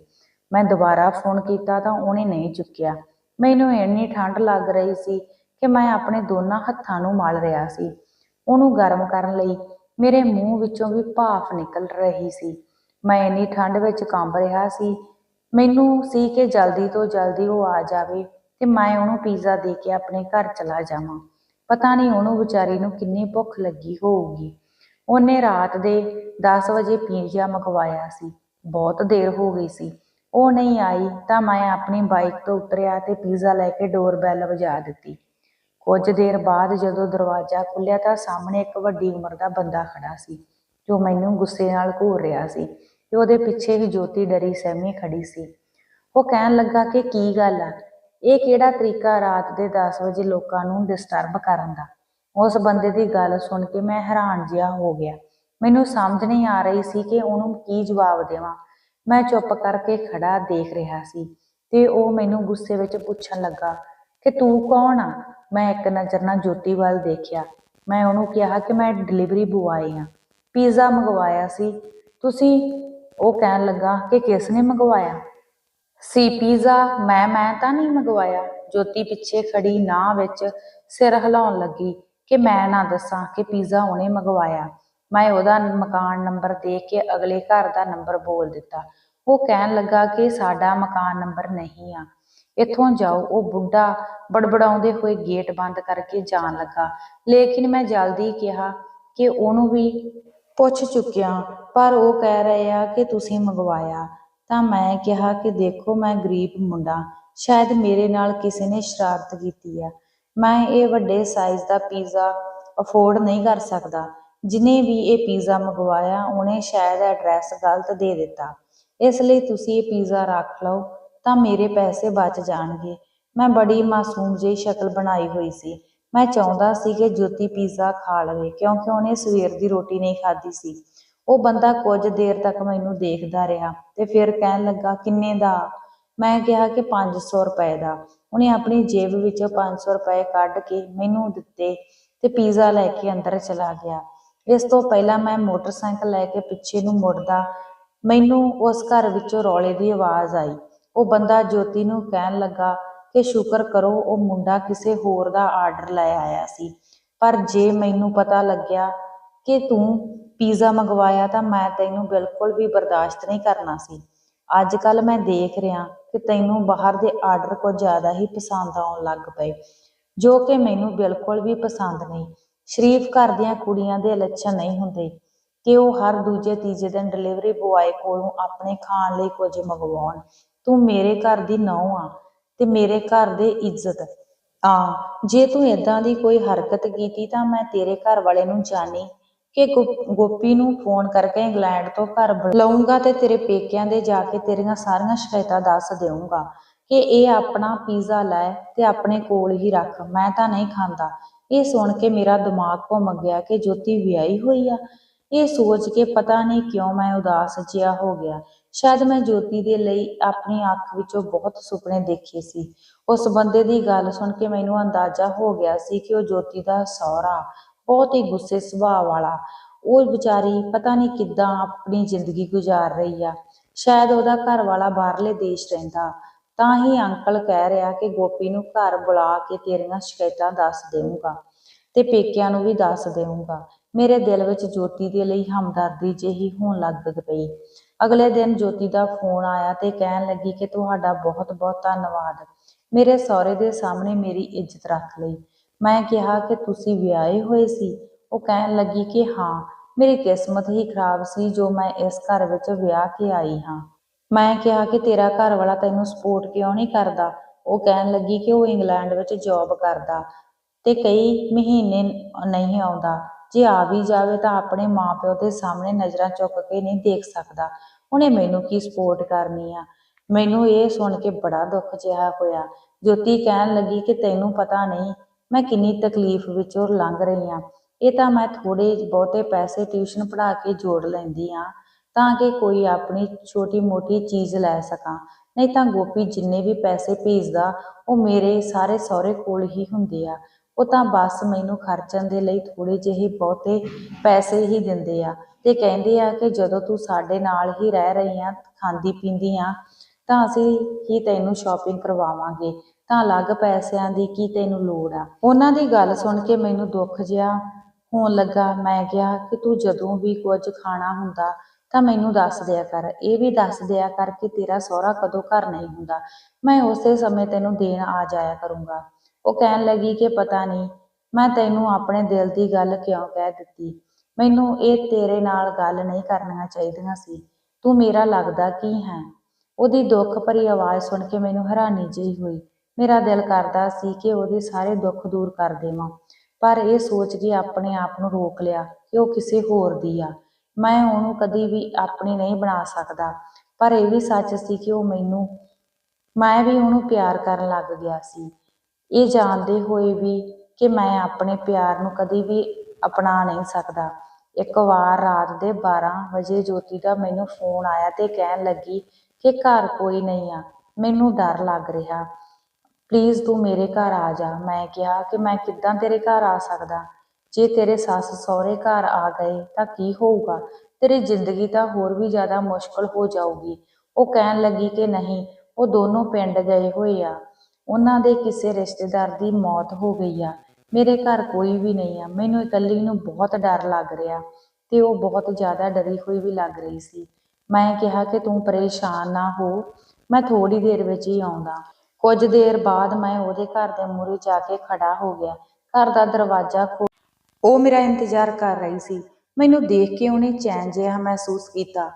ਮੈਂ ਦੁਬਾਰਾ ਫੋਨ ਕੀਤਾ ਤਾਂ ਉਹਨੇ ਨਹੀਂ ਚੁੱਕਿਆ। ਮੈਨੂੰ ਇੰਨੀ ਠੰਡ ਲੱਗ ਰਹੀ ਸੀ ਕਿ ਮੈਂ ਆਪਣੇ ਦੋਨਾਂ ਹੱਥਾਂ ਨੂੰ ਮਲ ਰਿਹਾ ਸੀ। ਉਹਨੂੰ ਗਰਮ ਕਰਨ ਲਈ ਮੇਰੇ ਮੂੰਹ ਵਿੱਚੋਂ ਵੀ ਭਾਫ਼ ਨਿਕਲ ਰਹੀ ਸੀ। ਮੈਂ ਇੰਨੀ ਠੰਡ ਵਿੱਚ ਕੰਬ ਰਿਹਾ ਸੀ। ਮੈਨੂੰ ਸੀ ਕਿ ਜਲਦੀ ਤੋਂ ਜਲਦੀ ਉਹ ਆ ਜਾਵੇ ਤੇ ਮੈਂ ਉਹਨੂੰ ਪੀਜ਼ਾ ਦੇ ਕੇ ਆਪਣੇ ਘਰ ਚਲਾ ਜਾਵਾਂ। ਪਤਾ ਨਹੀਂ ਉਹਨੂੰ ਵਿਚਾਰੀ ਨੂੰ ਕਿੰਨੀ ਭੁੱਖ ਲੱਗੀ ਹੋਊਗੀ। ਉਹਨੇ ਰਾਤ ਦੇ 10 ਵਜੇ ਪੀਜ਼ਾ ਮੰਗਵਾਇਆ ਸੀ। ਬਹੁਤ ਦੇਰ ਹੋ ਗਈ ਸੀ। ਉਹ ਨਹੀਂ ਆਈ ਤਾਂ ਮੈਂ ਆਪਣੀ ਬਾਈਕ ਤੋਂ ਉਤਰਿਆ ਤੇ ਪੀਜ਼ਾ ਲੈ ਕੇ ਡੋਰ ਬੈਲ ਵਜਾ ਦਿੱਤੀ। ਕੁਝ ਦੇਰ ਬਾਅਦ ਜਦੋਂ ਦਰਵਾਜ਼ਾ ਖੁੱਲਿਆ ਤਾਂ ਸਾਹਮਣੇ ਇੱਕ ਵੱਡੀ ਉਮਰ ਦਾ ਬੰਦਾ ਖੜਾ ਸੀ, ਜੋ ਮੈਨੂੰ ਗੁੱਸੇ ਨਾਲ ਘੂਰ ਰਿਹਾ ਸੀ ਤੇ ਉਹਦੇ ਪਿੱਛੇ ਹੀ ਜੋਤੀ ਡਰੀ ਸਹਿਮੀ ਖੜੀ ਸੀ। ਉਹ ਕਹਿਣ ਲੱਗਾ ਕਿ ਕੀ ਗੱਲ ਆ? ਇਹ ਕਿਹੜਾ ਤਰੀਕਾ ਰਾਤ ਦੇ 10 ਵਜੇ ਲੋਕਾਂ ਨੂੰ ਡਿਸਟਰਬ ਕਰਨ ਦਾ? ਉਸ ਬੰਦੇ ਦੀ ਗੱਲ ਸੁਣ ਕੇ ਮੈਂ ਹੈਰਾਨ ਜਿਹਾ ਹੋ ਗਿਆ। ਮੈਨੂੰ ਸਮਝ ਨਹੀਂ ਆ ਰਹੀ ਸੀ ਕਿ ਉਹਨੂੰ ਕੀ ਜਵਾਬ ਦੇਵਾਂ। ਮੈਂ ਚੁੱਪ ਕਰਕੇ ਖੜਾ ਦੇਖ ਰਿਹਾ ਸੀ ਤੇ ਉਹ ਮੈਨੂੰ ਗੁੱਸੇ ਵਿੱਚ ਪੁੱਛਣ ਲੱਗਾ, ਕਿ ਤੂੰ ਕੌਣ ਆ? ਮੈਂ ਇੱਕ ਨਜ਼ਰ ਨਾਲ ਜੋਤੀ ਵੱਲ ਦੇਖਿਆ। ਮੈਂ ਉਹਨੂੰ ਕਿਹਾ ਕਿ ਮੈਂ ਡਿਲੀਵਰੀ ਬੁਆਏ ਆ। ਪੀਜ਼ਾ ਮੰਗਵਾਇਆ ਸੀ। ਤੁਸੀਂ ਉਹ ਕਹਿਣ ਲੱਗਾ ਕਿ ਕਿਸ ਨੇ ਮੰਗਵਾਇਆ? ਸੀ ਪੀਜ਼ਾ, ਮੈਂ ਮੈਂ ਤਾਂ ਨਹੀਂ ਮੰਗਵਾਇਆ। ਜੋਤੀ ਪਿੱਛੇ ਖੜੀ ਨਾ ਵਿੱਚ ਸਿਰ ਹਿਲਾਉਣ ਲੱਗੀ ਕਿ ਮੈਂ ਨਾ ਦੱਸਾਂ ਕਿ ਪੀਜ਼ਾ ਉਹਨੇ ਮੰਗਵਾਇਆ। ਮੈਂ ਉਹਦਾ ਮਕਾਨ ਨੰਬਰ ਦੇ ਕੇ ਅਗਲੇ ਘਰ ਦਾ ਨੰਬਰ ਬੋਲ ਦਿੱਤਾ। ਉਹ ਕਹਿਣ ਲੱਗਾ ਕਿ ਸਾਡਾ ਮਕਾਨ ਨੰਬਰ ਨਹੀਂ ਆ। ਇੱਥੋਂ ਜਾਓ। ਉਹ ਬੁੱਢਾ ਬੜਬੜਾਉਂਦੇ ਹੋਏ ਗੇਟ ਬੰਦ ਕਰਕੇ ਜਾਣ ਲੱਗਾ। ਲੇਕਿਨ ਮੈਂ ਜਲਦੀ ਕਿਹਾ ਕਿ ਉਹਨੂੰ ਵੀ ਪੁੱਛ ਚੁੱਕਿਆ, ਪਰ ਉਹ ਕਹਿ ਰਹੇ ਆ ਕਿ ਤੁਸੀਂ ਮੰਗਵਾਇਆ। ਤਾਂ ਮੈਂ ਕਿਹਾ ਕਿ ਦੇਖੋ ਮੈਂ ਗਰੀਬ ਮੁੰਡਾ, ਸ਼ਾਇਦ ਮੇਰੇ ਨਾਲ ਕਿਸੇ ਨੇ ਸ਼ਰਾਰਤ ਕੀਤੀ ਆ। ਮੈਂ ਇਹ ਵੱਡੇ ਸਾਈਜ਼ ਦਾ ਪੀਜ਼ਾ ਅਫੋਰਡ ਨਹੀਂ ਕਰ ਸਕਦਾ। ਜਿਨੇ ਵੀ ਇਹ ਪੀਜ਼ਾ ਮੰਗਵਾਇਆ, ਉਹਨੇ ਸ਼ਾਇਦ ਐਡਰੈਸ ਗਲਤ ਦੇ ਦਿੱਤਾ। ਇਸ ਲਈ ਤੁਸੀਂ ਇਹ ਪੀਜ਼ਾ ਰੱਖ ਲਓ, ਤਾਂ ਮੇਰੇ ਪੈਸੇ ਬਚ ਜਾਣਗੇ। ਮੈਂ ਬੜੀ ਮਾਸੂਮ ਜਿਹੀ ਸ਼ਕਲ ਬਣਾਈ ਹੋਈ ਸੀ। ਮੈਂ ਚਾਹੁੰਦਾ ਸੀ ਕਿ ਜੋਤੀ ਪੀਜ਼ਾ ਖਾ ਲਵੇ, ਕਿਉਂਕਿ ਉਹਨੇ ਸਵੇਰ ਦੀ ਰੋਟੀ ਨਹੀਂ ਖਾਧੀ ਸੀ। ਉਹ ਬੰਦਾ ਕੁਝ ਦੇਰ ਤੱਕ ਮੈਨੂੰ ਦੇਖਦਾ ਰਿਹਾ ਤੇ ਫਿਰ ਕਹਿਣ ਲੱਗਾ, ਕਿੰਨੇ ਦਾ? ਮੈਂ ਕਿਹਾ ਕਿ 500 ਰੁਪਏ ਦਾ। ਉਹਨੇ ਆਪਣੀ ਜੇਬ ਵਿੱਚੋਂ 500 ਰੁਪਏ ਕੱਢ ਕੇ ਮੈਨੂੰ ਦਿੱਤੇ ਤੇ ਪੀਜ਼ਾ ਲੈ ਕੇ ਅੰਦਰ ਚਲਾ ਗਿਆ। ਇਸ ਤੋਂ ਪਹਿਲਾਂ ਮੈਂ ਮੋਟਰਸਾਈਕਲ ਲੈ ਕੇ ਪਿੱਛੇ ਨੂੰ ਮੁੜਦਾ, ਮੈਨੂੰ ਉਸ ਘਰ ਵਿੱਚੋਂ ਰੌਲੇ ਦੀ ਆਵਾਜ਼ ਆਈ। ਉਹ ਬੰਦਾ ਜੋਤੀ ਨੂੰ ਕਹਿਣ ਲੱਗਾ ਕਿ ਸ਼ੁਕਰ ਕਰੋ, ਉਹ ਮੁੰਡਾ ਕਿਸੇ ਹੋਰ ਦਾ ਆਰਡਰ ਲੈ ਆਇਆ ਸੀ। ਪਰ ਜੇ ਮੈਨੂੰ ਪਤਾ ਲੱਗਿਆ ਕਿ ਤੂੰ ਪੀਜ਼ਾ ਮੰਗਵਾਇਆ ਤਾਂ ਮੈਂ ਤੈਨੂੰ ਬਿਲਕੁਲ ਵੀ ਬਰਦਾਸ਼ਤ ਨਹੀਂ ਕਰਨਾ ਸੀ। ਅੱਜ ਕੱਲ ਮੈਂ ਦੇਖ ਰਿਹਾ ਕਿ ਤੈਨੂੰ ਬਾਹਰ ਦੇ ਆਰਡਰ ਕੁਝ ਜ਼ਿਆਦਾ ਹੀ ਪਸੰਦ ਆਉਣ ਲੱਗ ਪਏ, ਜੋ ਕਿ ਮੈਨੂੰ ਬਿਲਕੁਲ ਵੀ ਪਸੰਦ ਨਹੀਂ। ਸ਼ਰੀਫ ਘਰ ਦੀਆਂ ਕੁੜੀਆਂ ਦੇ ਲੱਛਣ ਨਹੀਂ ਹੁੰਦੇ ਕਿ ਉਹ ਹਰ ਦੂਜੇ ਤੀਜੇ ਦਿਨ ਡਿਲੀਵਰੀ ਬੁਆਏ ਕੋਲੋਂ ਆਪਣੇ ਖਾਣ ਲਈ ਕੁਝ ਮੰਗਵਾਉਣ। ਤੂੰ ਮੇਰੇ ਘਰ ਦੀ ਨੌਂ ਆ ਤੇ ਮੇਰੇ ਘਰ ਦੇ ਇੱਜ਼ਤ। ਆ ਜੇ ਤੂੰ ਇਦਾਂ ਦੀ ਕੋਈ ਹਰਕਤ ਕੀਤੀ ਤਾਂ ਮੈਂ ਤੇਰੇ ਘਰ ਵਾਲੇ ਨੂੰ ਜਾਣੀ ਕਿ ਗੋ- ਗੋਪੀ ਨੂੰ ਫੋਨ ਕਰਕੇ ਇੰਗਲੈਂਡ ਤੋਂ ਘਰ ਬੁਲਾਉਂਗਾ ਤੇ ਤੇਰੇ ਪੇਕਿਆਂ ਦੇ ਜਾ ਕੇ ਤੇਰੀਆਂ ਸਾਰੀਆਂ ਸ਼ਿਕਾਇਤਾਂ ਦੱਸ ਦੇਵਾਂਗਾ ਕਿ ਇਹ ਆਪਣਾ ਪੀਜ਼ਾ ਲੈ ਤੇ ਆਪਣੇ ਕੋਲ ਹੀ ਰੱਖ, ਮੈਂ ਤਾਂ ਨਹੀਂ ਖਾਂਦਾ। ਇਹ ਸੁਣ ਕੇ ਮੇਰਾ ਦਿਮਾਗ ਘੁੰਮ ਗਿਆ ਕਿ ਜੋਤੀ ਵਿਆਹੀ ਹੋਈ ਆ। ਇਹ ਸੋਚ ਕੇ ਪਤਾ ਨਹੀਂ ਕਿਉਂ ਮੈਂ ਉਦਾਸ ਜਿਹਾ ਹੋ ਗਿਆ। ਸ਼ਾਇਦ ਮੈਂ ਜੋਤੀ ਦੇ ਲਈ ਆਪਣੀ ਅੱਖ ਵਿੱਚੋਂ ਬਹੁਤ ਸੁਪਨੇ ਦੇਖੇ ਸੀ। ਉਸ ਬੰਦੇ ਦੀ ਗੱਲ ਸੁਣ ਕੇ ਮੈਨੂੰ ਅੰਦਾਜ਼ਾ ਹੋ ਗਿਆ ਸੀ ਕਿ ਉਹ ਜੋਤੀ ਦਾ ਸਹੁਰਾ ਬਹੁਤ ਹੀ ਗੁੱਸੇ ਸੁਭਾਅ ਵਾਲਾ। ਉਹ ਵਿਚਾਰੀ ਪਤਾ ਨਹੀਂ ਕਿੱਦਾਂ ਆਪਣੀ ਜ਼ਿੰਦਗੀ ਗੁਜ਼ਾਰ ਰਹੀ ਆ। ਸ਼ਾਇਦ ਉਹਦਾ ਘਰ ਵਾਲਾ ਬਾਹਰਲੇ ਦੇਸ਼ ਰਹਿੰਦਾ। ਤਾਂ ਹੀ ਅੰਕਲ ਕਹਿ ਰਿਹਾ ਕਿ ਗੋਪੀ ਨੂੰ ਘਰ ਬੁਲਾ ਕੇ ਤੇਰੀਆਂ ਸ਼ਿਕਾਇਤਾਂ ਦੱਸ ਦੇਵਾਂਗਾ ਤੇ ਪੇਕਿਆਂ ਨੂੰ ਵੀ ਦੱਸ ਦੇਵਾਂਗਾ ਮੇਰੇ ਦਿਲ ਵਿੱਚ ਜੋਤੀ ਦੇ ਲਈ ਹਮਦਰਦੀ ਜਿਹੀ ਹੋਣ ਲੱਗ ਪਈ। ਅਗਲੇ ਦਿਨ ਜੋਤੀ ਦਾ ਫੋਨ ਆਇਆ ਤੇ ਕਹਿਣ ਲੱਗੀ ਕਿ ਤੁਹਾਡਾ ਬਹੁਤ ਬਹੁਤ ਧੰਨਵਾਦ। ਮੇਰੇ ਸਹੁਰੇ ਦੇ ਸਾਹਮਣੇ ਮੇਰੀ ਇੱਜ਼ਤ ਰੱਖ ਲਈ। ਮੈਂ ਕਿਹਾ ਕਿ ਤੁਸੀਂ ਵਿਆਹੇ ਹੋਏ ਸੀ। ਉਹ ਕਹਿਣ ਲੱਗੀ ਕਿ ਹਾਂ, ਮੇਰੀ ਕਿਸਮਤ ਹੀ ਖਰਾਬ ਸੀ ਜੋ ਮੈਂ ਇਸ ਘਰ ਵਿੱਚ ਵਿਆਹ ਕੇ ਆਈ ਹਾਂ। ਮੈਂ ਕਿਹਾ ਕਿ ਤੇਰਾ ਘਰ ਵਾਲਾ ਤੈਨੂੰ ਸਪੋਰਟ ਕਿਉਂ ਨਹੀਂ ਕਰਦਾ? ਉਹ ਕਹਿਣ ਲੱਗੀ ਕਿ ਉਹ ਇੰਗਲੈਂਡ ਵਿੱਚ ਜੌਬ ਕਰਦਾ ਤੇ ਕਈ ਮਹੀਨੇ ਨਹੀਂ ਆਉਂਦਾ। ਜੇ ਆ ਵੀ ਜਾਵੇ ਤਾਂ ਆਪਣੇ ਮਾਪਿਓ ਦੇ ਸਾਹਮਣੇ ਨਜ਼ਰਾਂ ਚੁੱਕ ਕੇ ਨਹੀਂ ਦੇਖ ਸਕਦਾ। ਉਹਨੇ ਮੈਨੂੰ ਕੀ ਸਪੋਰਟ ਕਰਨੀ ਆ? ਮੈਨੂੰ ਇਹ ਸੁਣ ਕੇ ਬੜਾ ਦੁੱਖ ਜਿਹਾ ਹੋਇਆ। ਜੋਤੀ ਕਹਿਣ ਲੱਗੀ ਕਿ ਤੈਨੂੰ ਪਤਾ ਨਹੀਂ ਮੈਂ ਕਿੰਨੀ ਤਕਲੀਫ ਵਿੱਚੋਂ ਲੰਘ ਰਹੀ ਹਾਂ। ਇਹ ਤਾਂ ਮੈਂ ਥੋੜੇ ਬਹੁਤੇ ਪੈਸੇ ਟਿਊਸ਼ਨ ਪੜ੍ਹਾ ਕੇ ਜੋੜ ਲੈਂਦੀ ਹਾਂ ਤਾਂ ਕਿ ਕੋਈ ਆਪਣੀ ਛੋਟੀ ਮੋਟੀ ਚੀਜ਼ ਲੈ ਸਕਾਂ। ਨਹੀਂ ਤਾਂ ਗੋਪੀ ਜਿੰਨੇ ਵੀ ਪੈਸੇ ਭੇਜਦਾ, ਉਹ ਮੇਰੇ ਸਾਰੇ ਸਹੁਰੇ ਕੋਲ ਹੀ ਹੁੰਦੇ ਆ। ਉਹ ਤਾਂ ਬਸ ਮੈਨੂੰ ਖਰਚਣ ਦੇ ਲਈ ਥੋੜੇ ਜਿਹੇ ਬਹੁਤੇ ਪੈਸੇ ਹੀ ਦਿੰਦੇ ਆ ਤੇ ਕਹਿੰਦੇ ਆ ਕਿ ਜਦੋਂ ਤੂੰ ਸਾਡੇ ਨਾਲ ਹੀ ਰਹਿ ਰਹੀ ਆ ਖਾਂਦੀ ਪੀਂਦੀ ਆ ਤਾਂ ਅਸੀਂ ਹੀ ਤੈਨੂੰ ਸ਼ਾਪਿੰਗ ਕਰਵਾਵਾਂਗੇ। ਤਾਂ ਅਲੱਗ ਪੈਸਿਆਂ ਦੀ ਕੀ ਤੈਨੂੰ ਲੋੜ ਆ? ਉਹਨਾਂ ਦੀ ਗੱਲ ਸੁਣ ਕੇ ਮੈਨੂੰ ਦੁੱਖ ਜਿਹਾ ਹੋਣ ਲੱਗਾ। ਮੈਂ ਕਿਹਾ ਕਿ ਤੂੰ ਜਦੋਂ ਵੀ ਕੁਝ ਖਾਣਾ ਹੁੰਦਾ ਤਾਂ ਮੈਨੂੰ ਦੱਸ ਦਿਆ ਕਰ। ਇਹ ਵੀ ਦੱਸ ਦਿਆ ਕਰ ਕਿ ਤੇਰਾ ਸਹੁਰਾ ਕਦੋਂ ਘਰ ਨਹੀਂ ਹੁੰਦਾ। ਮੈਂ ਉਸੇ ਸਮੇਂ ਤੈਨੂੰ ਦੇਣ ਆ ਜਾਇਆ ਕਰੂੰਗਾ। ਉਹ ਕਹਿਣ ਲੱਗੀ ਕਿ ਪਤਾ ਨਹੀਂ, ਮੈਂ ਤੈਨੂੰ ਆਪਣੇ ਦਿਲ ਦੀ ਗੱਲ ਕਿਉਂ ਕਹਿ ਦਿੱਤੀ? ਮੈਨੂੰ ਇਹ ਤੇਰੇ ਨਾਲ ਗੱਲ ਨਹੀਂ ਕਰਨੀਆਂ ਚਾਹੀਦੀਆਂ ਸੀ। ਤੂੰ ਮੇਰਾ ਲੱਗਦਾ ਕੀ ਹੈ? ਉਹਦੀ ਦੁੱਖ ਭਰੀ ਆਵਾਜ਼ ਸੁਣ ਕੇ ਮੈਨੂੰ ਹੈਰਾਨੀ ਜਿਹੀ ਹੋਈ। ਮੇਰਾ ਦਿਲ ਕਰਦਾ ਸੀ ਕਿ ਉਹਦੇ ਸਾਰੇ ਦੁੱਖ ਦੂਰ ਕਰ ਦੇਵਾਂ, ਪਰ ਇਹ ਸੋਚ ਕੇ ਆਪਣੇ ਆਪ ਨੂੰ ਰੋਕ ਲਿਆ ਕਿ ਉਹ ਕਿਸੇ ਹੋਰ ਦੀ ਆ। ਮੈਂ ਉਹਨੂੰ ਕਦੀ ਵੀ ਆਪਣੀ ਨਹੀਂ ਬਣਾ ਸਕਦਾ, ਪਰ ਇਹ ਵੀ ਸੱਚ ਸੀ ਕਿ ਉਹ ਮੈਨੂੰ, ਮੈਂ ਵੀ ਉਹਨੂੰ ਪਿਆਰ ਕਰਨ ਲੱਗ ਗਿਆ ਸੀ। ਇਹ ਜਾਣਦੇ ਹੋਏ ਵੀ ਕਿ ਮੈਂ ਆਪਣੇ ਪਿਆਰ ਨੂੰ ਕਦੀ ਵੀ ਅਪਣਾ ਨਹੀਂ ਸਕਦਾ। ਇੱਕ ਵਾਰ ਰਾਤ ਦੇ 12 ਵਜੇ ਜੋਤੀ ਦਾ ਮੈਨੂੰ ਫੋਨ ਆਇਆ ਤੇ ਕਹਿਣ ਲੱਗੀ ਕਿ ਘਰ ਕੋਈ ਨਹੀਂ ਆ। ਮੈਨੂੰ ਡਰ ਲੱਗ ਰਿਹਾ। ਪਲੀਜ਼ ਤੂੰ ਮੇਰੇ ਘਰ ਆ ਜਾ। ਮੈਂ ਕਿਹਾ ਕਿ ਮੈਂ ਕਿੱਦਾਂ ਤੇਰੇ ਘਰ ਆ ਸਕਦਾ? ਜੇ ਤੇਰੇ ਸੱਸ ਸਹੁਰੇ ਘਰ ਆ ਗਏ ਤਾਂ ਕੀ ਹੋਊਗਾ? ਤੇਰੀ ਜ਼ਿੰਦਗੀ ਤਾਂ ਹੋਰ ਵੀ ਜ਼ਿਆਦਾ ਮੁਸ਼ਕਲ ਹੋ ਜਾਊਗੀ। ਉਹ ਕਹਿਣ ਲੱਗੀ ਕਿ ਨਹੀਂ, ਉਹ ਦੋਨੋਂ ਪਿੰਡ ਗਏ ਹੋਏ ਆ। ਉਹਨਾਂ ਦੇ ਕਿਸੇ ਰਿਸ਼ਤੇਦਾਰ ਦੀ ਮੌਤ ਹੋ ਗਈ ਆ। ਮੇਰੇ ਘਰ ਕੋਈ ਵੀ ਨਹੀਂ ਆ। ਮੈਨੂੰ ਇਕੱਲੀ ਨੂੰ ਬਹੁਤ ਡਰ ਲੱਗ ਰਿਹਾ ਤੇ ਉਹ ਬਹੁਤ ਜ਼ਿਆਦਾ ਡਰੀ ਹੋਈ ਵੀ ਲੱਗ ਰਹੀ ਸੀ। ਮੈਂ ਕਿਹਾ ਕਿ ਤੂੰ ਪਰੇਸ਼ਾਨ ਨਾ ਹੋ। ਮੈਂ ਥੋੜੀ ਦੇਰ ਵਿੱਚ ਹੀ ਆਉਂਦਾ। ਕੁਝ ਦੇਰ ਬਾਅਦ ਮੈਂ ਉਹਦੇ ਘਰ ਦੇ ਮੂਹਰੇ ਜਾ ਕੇ ਖੜਾ ਹੋ ਗਿਆ। ਘਰ ਦਾ ਦਰਵਾਜ਼ਾ ਖੋ ਉਹ ਮੇਰਾ ਇੰਤਜ਼ਾਰ ਕਰ ਰਹੀ ਸੀ। ਮੈਨੂੰ ਦੇਖ ਕੇ ਉਹਨੇ ਚੈਨ ਜਿਹਾ ਮਹਿਸੂਸ ਕੀਤਾ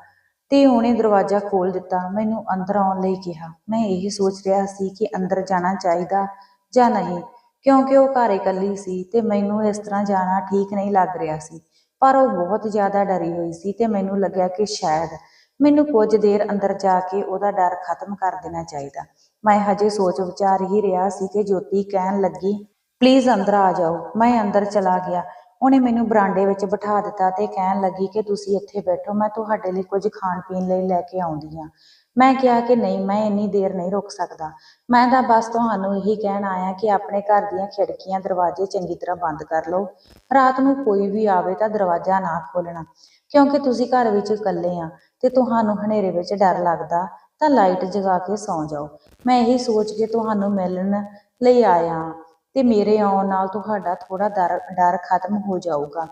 ਤੇ ਉਹਨੇ ਦਰਵਾਜ਼ਾ ਖੋਲ ਦਿੱਤਾ। ਮੈਨੂੰ ਅੰਦਰ ਆਉਣ ਲਈ ਕਿਹਾ। ਮੈਂ ਇਹ ਸੋਚ ਰਿਹਾ ਸੀ ਕਿ ਅੰਦਰ ਜਾਣਾ ਚਾਹੀਦਾ ਜਾਂ ਨਹੀਂ, ਕਿਉਂਕਿ ਉਹ ਘਰ ਇਕੱਲੀ ਸੀ ਤੇ ਮੈਨੂੰ ਇਸ ਤਰ੍ਹਾਂ ਜਾਣਾ ਠੀਕ ਨਹੀਂ ਲੱਗ ਰਿਹਾ ਸੀ। ਪਰ ਉਹ ਬਹੁਤ ਜ਼ਿਆਦਾ ਡਰੀ ਹੋਈ ਸੀ ਤੇ ਮੈਨੂੰ ਲੱਗਿਆ ਕਿ ਸ਼ਾਇਦ ਮੈਨੂੰ ਕੁਝ ਦੇਰ ਅੰਦਰ ਜਾ ਕੇ ਉਹਦਾ ਡਰ ਖਤਮ ਕਰ ਦੇਣਾ ਚਾਹੀਦਾ। ਮੈਂ ਹਜੇ ਸੋਚ ਵਿਚਾਰ ਹੀ ਰਿਹਾ ਸੀ ਕਿ ਜੋਤੀ ਕਹਿਣ ਲੱਗੀ ਪਲੀਜ਼ ਅੰਦਰ ਆ ਜਾਓ। ਮੈਂ ਅੰਦਰ ਚਲਾ ਗਿਆ। ਉਹਨੇ ਮੈਨੂੰ ਬਰਾਂਡੇ ਵਿੱਚ ਬਿਠਾ ਦਿੱਤਾ ਤੇ ਕਹਿਣ ਲੱਗੀ ਕਿ ਤੁਸੀਂ ਇੱਥੇ ਬੈਠੋ, ਮੈਂ ਤੁਹਾਡੇ ਲਈ ਕੁਝ ਖਾਣ ਪੀਣ ਲਈ ਲੈ ਕੇ ਆਉਂਦੀ ਹਾਂ। ਮੈਂ ਕਿਹਾ ਕਿ ਨਹੀਂ, ਮੈਂ ਇੰਨੀ ਦੇਰ ਨਹੀਂ ਰੁਕ ਸਕਦਾ। ਮੈਂ ਤਾਂ ਬਸ ਤੁਹਾਨੂੰ ਇਹੀ ਕਹਿਣ ਆਇਆ ਕਿ ਆਪਣੇ ਘਰ ਦੀਆਂ ਖਿੜਕੀਆਂ ਦਰਵਾਜ਼ੇ ਚੰਗੀ ਤਰ੍ਹਾਂ ਬੰਦ ਕਰ ਲਓ। ਰਾਤ ਨੂੰ ਕੋਈ ਵੀ ਆਵੇ ਤਾਂ ਦਰਵਾਜ਼ਾ ਨਾ ਖੋਲਣਾ ਕਿਉਂਕਿ ਤੁਸੀਂ ਘਰ ਵਿੱਚ ਇਕੱਲੇ ਆ ਤੇ ਤੁਹਾਨੂੰ ਹਨੇਰੇ ਵਿੱਚ ਡਰ ਲੱਗਦਾ ਤਾਂ ਲਾਈਟ ਜਗਾ ਕੇ ਸੌਂ ਜਾਓ। ਮੈਂ ਇਹੀ ਸੋਚ ਕੇ ਤੁਹਾਨੂੰ ਮਿਲਣ ਲਈ ਆਇਆ ਤੇ ਮੇਰੇ ਆਉਣ ਨਾਲ ਤੁਹਾਡਾ ਥੋੜਾ ਡਰ ਖਤਮ ਹੋ ਜਾਊਗਾ।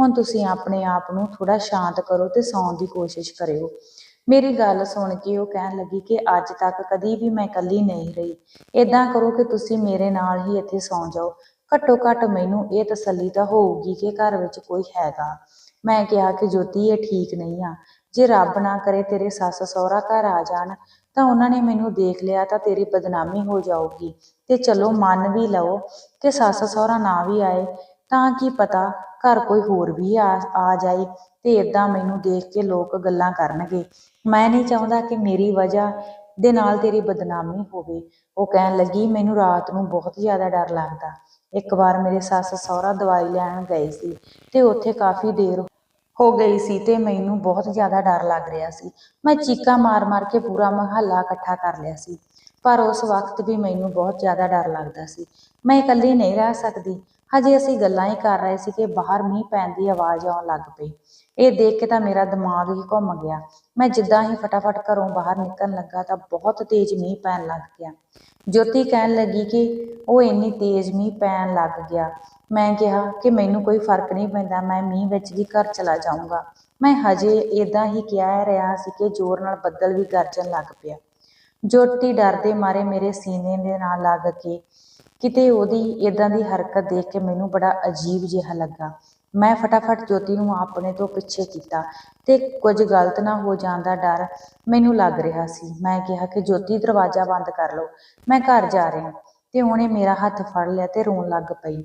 ਹੁਣ ਤੁਸੀਂ ਆਪਣੇ ਆਪ ਨੂੰ ਥੋੜਾ ਸ਼ਾਂਤ ਕਰੋ ਤੇ ਸੌਣ ਦੀ ਕੋਸ਼ਿਸ਼ ਕਰਿਓ। ਮੇਰੀ ਗੱਲ ਸੁਣ ਕੇ ਉਹ ਕਹਿਣ ਲੱਗੀ ਕਿ ਅੱਜ ਤੱਕ ਕਦੀ ਵੀ ਮੈਂ ਇਕੱਲੀ ਨਹੀਂ ਰਹੀ। ਇਦਾਂ ਕਰੋ ਕਿ ਤੁਸੀਂ ਮੇਰੇ ਨਾਲ ਹੀ ਇੱਥੇ ਸੌਂ ਜਾਓ। ਘੱਟੋ ਘੱਟ ਮੈਨੂੰ ਇਹ ਤਸੱਲੀ ਤਾਂ ਹੋਊਗੀ ਕਿ ਘਰ ਵਿੱਚ ਕੋਈ ਹੈਗਾ। ਮੈਂ ਕਿਹਾ ਕਿ ਜੋਤੀ, ਇਹ ਠੀਕ ਨਹੀਂ ਆ। ਜੇ ਰੱਬ ਨਾ ਕਰੇ ਤੇਰੇ ਸੱਸ ਸਹੁਰਾ ਘਰ ਆ ਜਾਣ, ਤਾਂ ਉਹਨਾਂ ਨੇ ਮੈਨੂੰ ਦੇਖ ਲਿਆ ਤਾਂ ਤੇਰੀ ਬਦਨਾਮੀ ਹੋ ਜਾਊਗੀ। ਤੇ ਚਲੋ ਮੰਨ ਵੀ ਲਓ ਕਿ ਸੱਸ ਸਹੁਰਾ ਨਾ ਵੀ ਆਏ, ਤਾਂ ਕੀ ਪਤਾ ਘਰ ਕੋਈ ਹੋਰ ਵੀ ਆ ਆ ਜਾਏ ਤੇ ਇਦਾਂ ਮੈਨੂੰ ਦੇਖ ਕੇ ਲੋਕ ਗੱਲਾਂ ਕਰਨਗੇ। ਮੈਂ ਨਹੀਂ ਚਾਹੁੰਦਾ ਕਿ ਮੇਰੀ ਵਜ੍ਹਾ ਦੇ ਨਾਲ ਤੇਰੀ ਬਦਨਾਮੀ ਹੋਵੇ। ਉਹ ਕਹਿਣ ਲੱਗੀ, ਮੈਨੂੰ ਰਾਤ ਨੂੰ ਬਹੁਤ ਜ਼ਿਆਦਾ ਡਰ ਲੱਗਦਾ। ਇੱਕ ਵਾਰ ਮੇਰੇ ਸੱਸ ਸਹੁਰਾ ਦਵਾਈ ਲੈਣ ਗਏ ਸੀ ਤੇ ਉੱਥੇ ਕਾਫੀ ਦੇਰ ਹੋ ਗਈ ਸੀ ਤੇ ਮੈਨੂੰ ਬਹੁਤ ਜ਼ਿਆਦਾ ਡਰ ਲੱਗ ਰਿਹਾ ਸੀ। ਮੈਂ ਚੀਕਾਂ ਮਾਰ-ਮਾਰ ਕੇ ਪੂਰਾ ਮਹੱਲਾ ਇਕੱਠਾ ਕਰ ਲਿਆ ਸੀ। ਪਰ ਉਸ ਵਕਤ ਵੀ ਮੈਨੂੰ ਬਹੁਤ ਜ਼ਿਆਦਾ ਡਰ ਲੱਗਦਾ ਸੀ। ਮੈਂ ਇਕੱਲੀ ਨਹੀਂ ਰਹਿ ਸਕਦੀ। ਹਜੇ ਅਸੀਂ ਗੱਲਾਂ ਹੀ ਕਰ ਰਹੇ ਸੀ ਕਿ ਬਾਹਰ ਮੀਂਹ ਪੈਣ ਦੀ ਆਵਾਜ਼ ਆਉਣ ਲੱਗ ਪਈ। ਇਹ ਦੇਖ ਕੇ ਤਾਂ ਮੇਰਾ ਦਿਮਾਗ ਹੀ ਘੁੰਮ ਗਿਆ। ਮੈਂ ਜਿੱਦਾਂ ਹੀ ਫਟਾਫਟ ਘਰੋਂ ਬਾਹਰ ਨਿਕਲਣ ਲੱਗਾ ਤਾਂ ਬਹੁਤ ਤੇਜ਼ ਮੀਂਹ ਪੈਣ ਲੱਗ ਗਿਆ ਜੋਤੀ ਕਹਿਣ ਲੱਗੀ ਕਿ ਉਹ ਇੰਨੀ ਤੇਜ਼ ਮੀਂਹ ਪੈਣ ਲੱਗ ਗਿਆ। ਮੈਂ ਕਿਹਾ ਕਿ ਮੈਨੂੰ ਕੋਈ ਫ਼ਰਕ ਨਹੀਂ ਪੈਂਦਾ, ਮੈਂ ਮੀਂਹ ਵਿੱਚ ਵੀ ਘਰ ਚਲਾ ਜਾਊਂਗਾ। ਮੈਂ ਹਜੇ ਇਦਾਂ ਹੀ ਕਹਿ ਰਿਹਾ ਸੀ ਕਿ ਜ਼ੋਰ ਨਾਲ ਬੱਦਲ ਵੀ ਗਰਜਣ ਲੱਗ ਪਿਆ। ਜੋਤੀ ਡਰ ਦੇ ਮਾਰੇ ਮੇਰੇ ਸੀਨੇ ਦੇ ਨਾਲ ਲੱਗ ਕੇ। ਕਿਤੇ ਉਹਦੀ ਇਦਾਂ ਦੀ ਹਰਕਤ ਦੇਖ ਕੇ ਮੈਨੂੰ ਬੜਾ ਅਜੀਬ ਜਿਹਾ ਲੱਗਾ। ਮੈਂ ਫਟਾਫਟ ਜੋਤੀ ਨੂੰ ਆਪਣੇ ਤੋਂ ਪਿੱਛੇ ਕੀਤਾ ਤੇ ਕੁਝ ਗਲਤ ਨਾ ਹੋ ਜਾਣ ਦਾ ਡਰ ਮੈਨੂੰ ਲੱਗ ਰਿਹਾ ਸੀ। ਮੈਂ ਕਿਹਾ ਕਿ ਜੋਤੀ ਦਰਵਾਜ਼ਾ ਬੰਦ ਕਰ ਲਓ, ਮੈਂ ਘਰ ਜਾ ਰਿਹਾ ਤੇ ਉਹਨੇ ਮੇਰਾ ਹੱਥ ਫੜ ਲਿਆ ਤੇ ਰੋਣ ਲੱਗ ਪਈ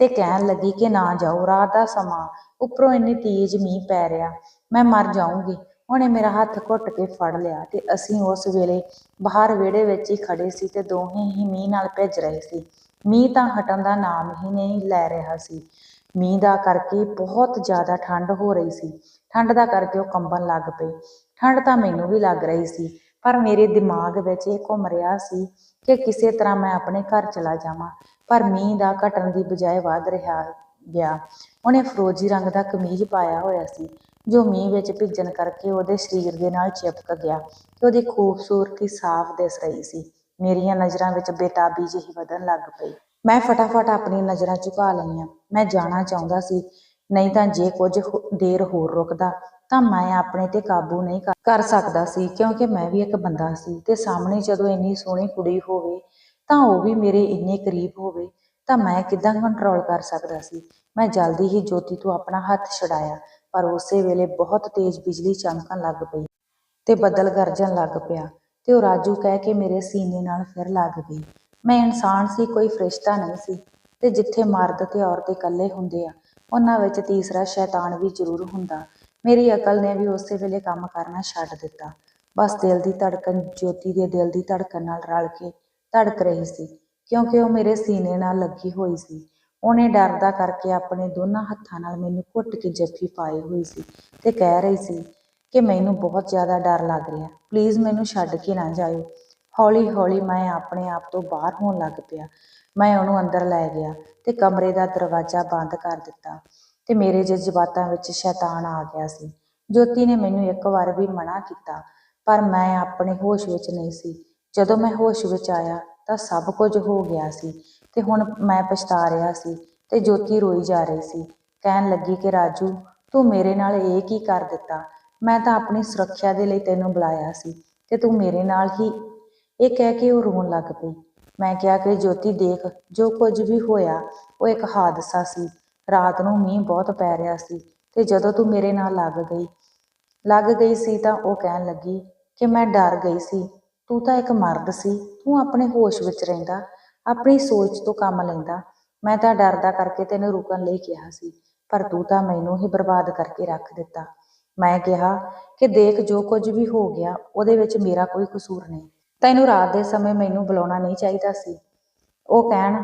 ਤੇ ਕਹਿਣ ਲੱਗੀ ਕਿ ਨਾ ਜਾਓ, ਰਾਤ ਦਾ ਸਮਾਂ, ਉੱਪਰੋਂ ਇੰਨੀ ਤੇਜ਼ ਮੀਂਹ ਪੈ ਰਿਹਾ, ਮੈਂ ਮਰ ਜਾਊਂਗੀ। ਉਹਨੇ ਮੇਰਾ ਹੱਥ ਘੁੱਟ ਕੇ ਫੜ ਲਿਆ ਤੇ ਅਸੀਂ ਉਸ ਵੇਲੇ ਬਾਹਰ ਵਿਹੜੇ ਵਿੱਚ ਹੀ ਖੜੇ ਸੀ ਤੇ ਦੋਹੇ ਹੀ ਮੀਂਹ ਨਾਲ ਭਿੱਜ ਰਹੇ ਸੀ। ਮੀਂਹ ਤਾਂ ਹਟਣ ਦਾ ਨਾਮ ਹੀ ਨਹੀਂ ਲੈ ਰਿਹਾ ਸੀ। ਮੀਂਹ ਦਾ ਕਰਕੇ ਬਹੁਤ ਜ਼ਿਆਦਾ ਠੰਡ ਹੋ ਰਹੀ ਸੀ। ਠੰਡ ਦਾ ਕਰਕੇ ਉਹ ਕੰਬਣ ਲੱਗ ਪਈ ਠੰਡ ਤਾਂ ਮੈਨੂੰ ਵੀ ਲੱਗ ਰਹੀ ਸੀ, ਪਰ ਮੇਰੇ ਦਿਮਾਗ ਵਿੱਚ ਇਹ ਘੁੰਮ ਰਿਹਾ ਸੀ ਕਿ ਕਿਸੇ ਤਰ੍ਹਾਂ ਮੈਂ ਆਪਣੇ ਘਰ ਚਲਾ ਜਾਵਾਂ। ਪਰ ਮੀਂਹ ਦਾ ਘਟਣ ਦੀ ਬਜਾਏ ਵੱਧ ਰਿਹਾ ਗਿਆ। ਉਹਨੇ ਫਰੋਜੀ ਰੰਗ ਦਾ ਕਮੀਜ਼ ਪਾਇਆ ਹੋਇਆ ਸੀ, ਜੋ ਮੀਂਹ ਵਿੱਚ ਭਿੱਜਣ ਕਰਕੇ ਉਹਦੇ ਸਰੀਰ ਦੇ ਨਾਲ ਚਿਪਕ ਗਿਆ ਤੇ ਉਹਦੀ ਖੂਬਸੂਰਤੀ ਸਾਫ਼ ਦਿਸ ਰਹੀ ਸੀ। ਮੇਰੀਆਂ ਨਜ਼ਰਾਂ ਵਿੱਚ ਬੇਤਾਬੀ ਜਿਹੀ ਵਧਣ ਲੱਗ ਪਈ। ਮੈਂ ਫਟਾਫਟ ਆਪਣੀ ਨਜ਼ਰਾਂ ਝੁਕਾ ਲਈਆਂ। ਮੈਂ ਜਾਣਾ ਚਾਹੁੰਦਾ ਸੀ, ਨਹੀਂ ਤਾਂ ਜੇ ਕੁਝ ਦੇਰ ਹੋਰ ਰੁਕਦਾ, ਤਾਂ ਮੈਂ ਆਪਣੇ ਤੇ ਕਾਬੂ ਨਹੀਂ ਕਰ- ਕਰ ਸਕਦਾ ਸੀ, ਕਿਉਂਕਿ ਮੈਂ ਵੀ ਇੱਕ ਬੰਦਾ ਸੀ ਤੇ ਸਾਹਮਣੇ ਜਦੋਂ ਇੰਨੀ ਸੋਹਣੀ ਕੁੜੀ ਹੋਵੇ, ਤਾਂ ਉਹ ਵੀ ਮੇਰੇ ਇੰਨੇ ਕਰੀਬ ਹੋਵੇ, ਤਾਂ ਮੈਂ ਕਿਦਾਂ ਕੰਟਰੋਲ ਕਰ ਸਕਦਾ ਸੀ? ਮੈਂ ਜਲਦੀ ਹੀ ਜੋਤੀ ਤੋਂ ਆਪਣਾ ਹੱਥ ਛਡਾਇਆ, ਪਰ ਉਸੇ ਵੇਲੇ ਬਹੁਤ ਤੇਜ਼ ਬਿਜਲੀ ਚਮਕਣ ਲੱਗ ਪਈ ਤੇ ਬੱਦਲ ਗਰਜਣ ਲੱਗ ਪਿਆ ਤੇ ਉਹ ਰਾਜੂ ਕਹਿ ਕੇ ਮੇਰੇ ਸੀਨੇ ਨਾਲ ਫਿਰ ਲੱਗ ਗਈ। ਮੈਂ ਇਨਸਾਨ ਸੀ, ਕੋਈ ਫਰਿਸ਼ਤਾ ਨਹੀਂ ਸੀ। ਤੇ ਜਿੱਥੇ ਮਰਦ ਤੇ ਔਰਤ ਇਕੱਲੇ ਹੁੰਦੇ ਆ, ਉਹਨਾਂ ਵਿੱਚ ਤੀਸਰਾ ਸ਼ੈਤਾਨ ਵੀ ਜ਼ਰੂਰ ਹੁੰਦਾ। ਮੇਰੀ ਅਕਲ ਨੇ ਵੀ ਉਸੇ ਵੇਲੇ ਕੰਮ ਕਰਨਾ ਛੱਡ ਦਿੱਤਾ। ਬਸ ਦਿਲ ਦੀ ਧੜਕਨ, ਜੋਤੀ ਦੇ ਦਿਲ ਦੀ ਧੜਕਨ ਨਾਲ ਰਲ ਕੇ ਧੜਕ ਰਹੀ ਸੀ, ਕਿਉਂਕਿ ਉਹ ਮੇਰੇ ਸੀਨੇ ਨਾਲ ਲੱਗੀ ਹੋਈ ਸੀ। ਉਹਨੇ ਡਰਦਾ ਕਰਕੇ ਆਪਣੇ ਦੋਨਾਂ ਹੱਥਾਂ ਨਾਲ ਮੈਨੂੰ ਘੁੱਟ ਕੇ ਜੱਫੀ ਪਾਈ ਹੋਈ ਸੀ ਤੇ ਕਹਿ ਰਹੀ ਸੀ ਕਿ ਮੈਨੂੰ ਬਹੁਤ ਜ਼ਿਆਦਾ ਡਰ ਲੱਗ ਰਿਹਾ। ਪਲੀਜ਼ ਮੈਨੂੰ ਛੱਡ ਕੇ ਨਾ ਜਾਇਓ। ਹੌਲੀ ਹੌਲੀ ਮੈਂ ਆਪਣੇ ਆਪ ਤੋਂ ਬਾਹਰ ਹੋਣ ਲੱਗ ਪਿਆ। ਮੈਂ ਉਹਨੂੰ ਅੰਦਰ ਲੈ ਗਿਆ ਤੇ ਕਮਰੇ ਦਾ ਦਰਵਾਜ਼ਾ ਬੰਦ ਕਰ ਦਿੱਤਾ ਤੇ ਮੇਰੇ ਜਜ਼ਬਾਤਾਂ ਵਿੱਚ ਸ਼ੈਤਾਨ ਆ ਗਿਆ ਸੀ। ਜੋਤੀ ਨੇ ਮੈਨੂੰ ਇੱਕ ਵਾਰ ਵੀ ਮਨਾ ਕੀਤਾ, ਪਰ ਮੈਂ ਆਪਣੇ ਹੋਸ਼ ਵਿੱਚ ਨਹੀਂ ਸੀ। ਜਦੋਂ ਮੈਂ ਹੋਸ਼ ਵਿੱਚ ਆਇਆ ਤਾਂ ਸਭ ਕੁਝ ਹੋ ਗਿਆ ਸੀ ਤੇ ਹੁਣ ਮੈਂ ਪਛਤਾ ਰਿਹਾ ਸੀ ਤੇ ਜੋਤੀ ਰੋਈ ਜਾ ਰਹੀ ਸੀ। ਕਹਿਣ ਲੱਗੀ ਕਿ, ਰਾਜੂ, ਤੂੰ ਮੇਰੇ ਨਾਲ ਇਹ ਕੀ ਕਰ ਦਿੱਤਾ? ਮੈਂ ਤਾਂ ਆਪਣੀ ਸੁਰੱਖਿਆ ਦੇ ਲਈ ਤੈਨੂੰ ਬੁਲਾਇਆ ਸੀ ਤੇ ਤੂੰ ਮੇਰੇ ਨਾਲ ਹੀ ਇਹ ਕਹਿ ਕੇ ਉਹ ਰੋਣ ਲੱਗ ਪਈ। ਮੈਂ ਕਿਹਾ ਕਿ ਜੋਤੀ ਦੇਖ, ਜੋ ਕੁਝ ਵੀ ਹੋਇਆ, ਉਹ ਇੱਕ ਹਾਦਸਾ ਸੀ। ਰਾਤ ਨੂੰ ਮੀਂਹ ਬਹੁਤ ਪੈ ਰਿਹਾ ਸੀ ਤੇ ਜਦੋਂ ਤੂੰ ਮੇਰੇ ਨਾਲ ਲੱਗ ਗਈ ਲੱਗ ਗਈ ਸੀ ਤਾਂ ਉਹ ਕਹਿਣ ਲੱਗੀ ਕਿ ਮੈਂ ਡਰ ਗਈ ਸੀ। ਤੂੰ ਤਾਂ ਇੱਕ ਮਰਦ ਸੀ, ਤੂੰ ਆਪਣੇ ਹੋਸ਼ ਵਿੱਚ ਰਹਿੰਦਾ, ਆਪਣੀ ਸੋਚ ਤੋਂ ਕੰਮ ਲੈਂਦਾ। ਮੈਂ ਤਾਂ ਡਰਦਾ ਕਰਕੇ ਤੈਨੂੰ ਰੁਕਣ ਲਈ ਕਿਹਾ ਸੀ, ਪਰ ਤੂੰ ਤਾਂ ਮੈਨੂੰ ਹੀ ਬਰਬਾਦ ਕਰਕੇ ਰੱਖ ਦਿੱਤਾ। ਮੈਂ ਕਿਹਾ ਕਿ ਦੇਖ ਜੋ ਕੁਝ ਵੀ ਹੋ ਗਿਆ, ਉਹਦੇ ਵਿੱਚ ਮੇਰਾ ਕੋਈ ਕਸੂਰ ਨਹੀਂ। ਤੈਨੂੰ ਰਾਤ ਦੇ ਸਮੇਂ ਮੈਨੂੰ ਬੁਲਾਉਣਾ ਨਹੀਂ ਚਾਹੀਦਾ ਸੀ। ਉਹ ਕਹਿਣ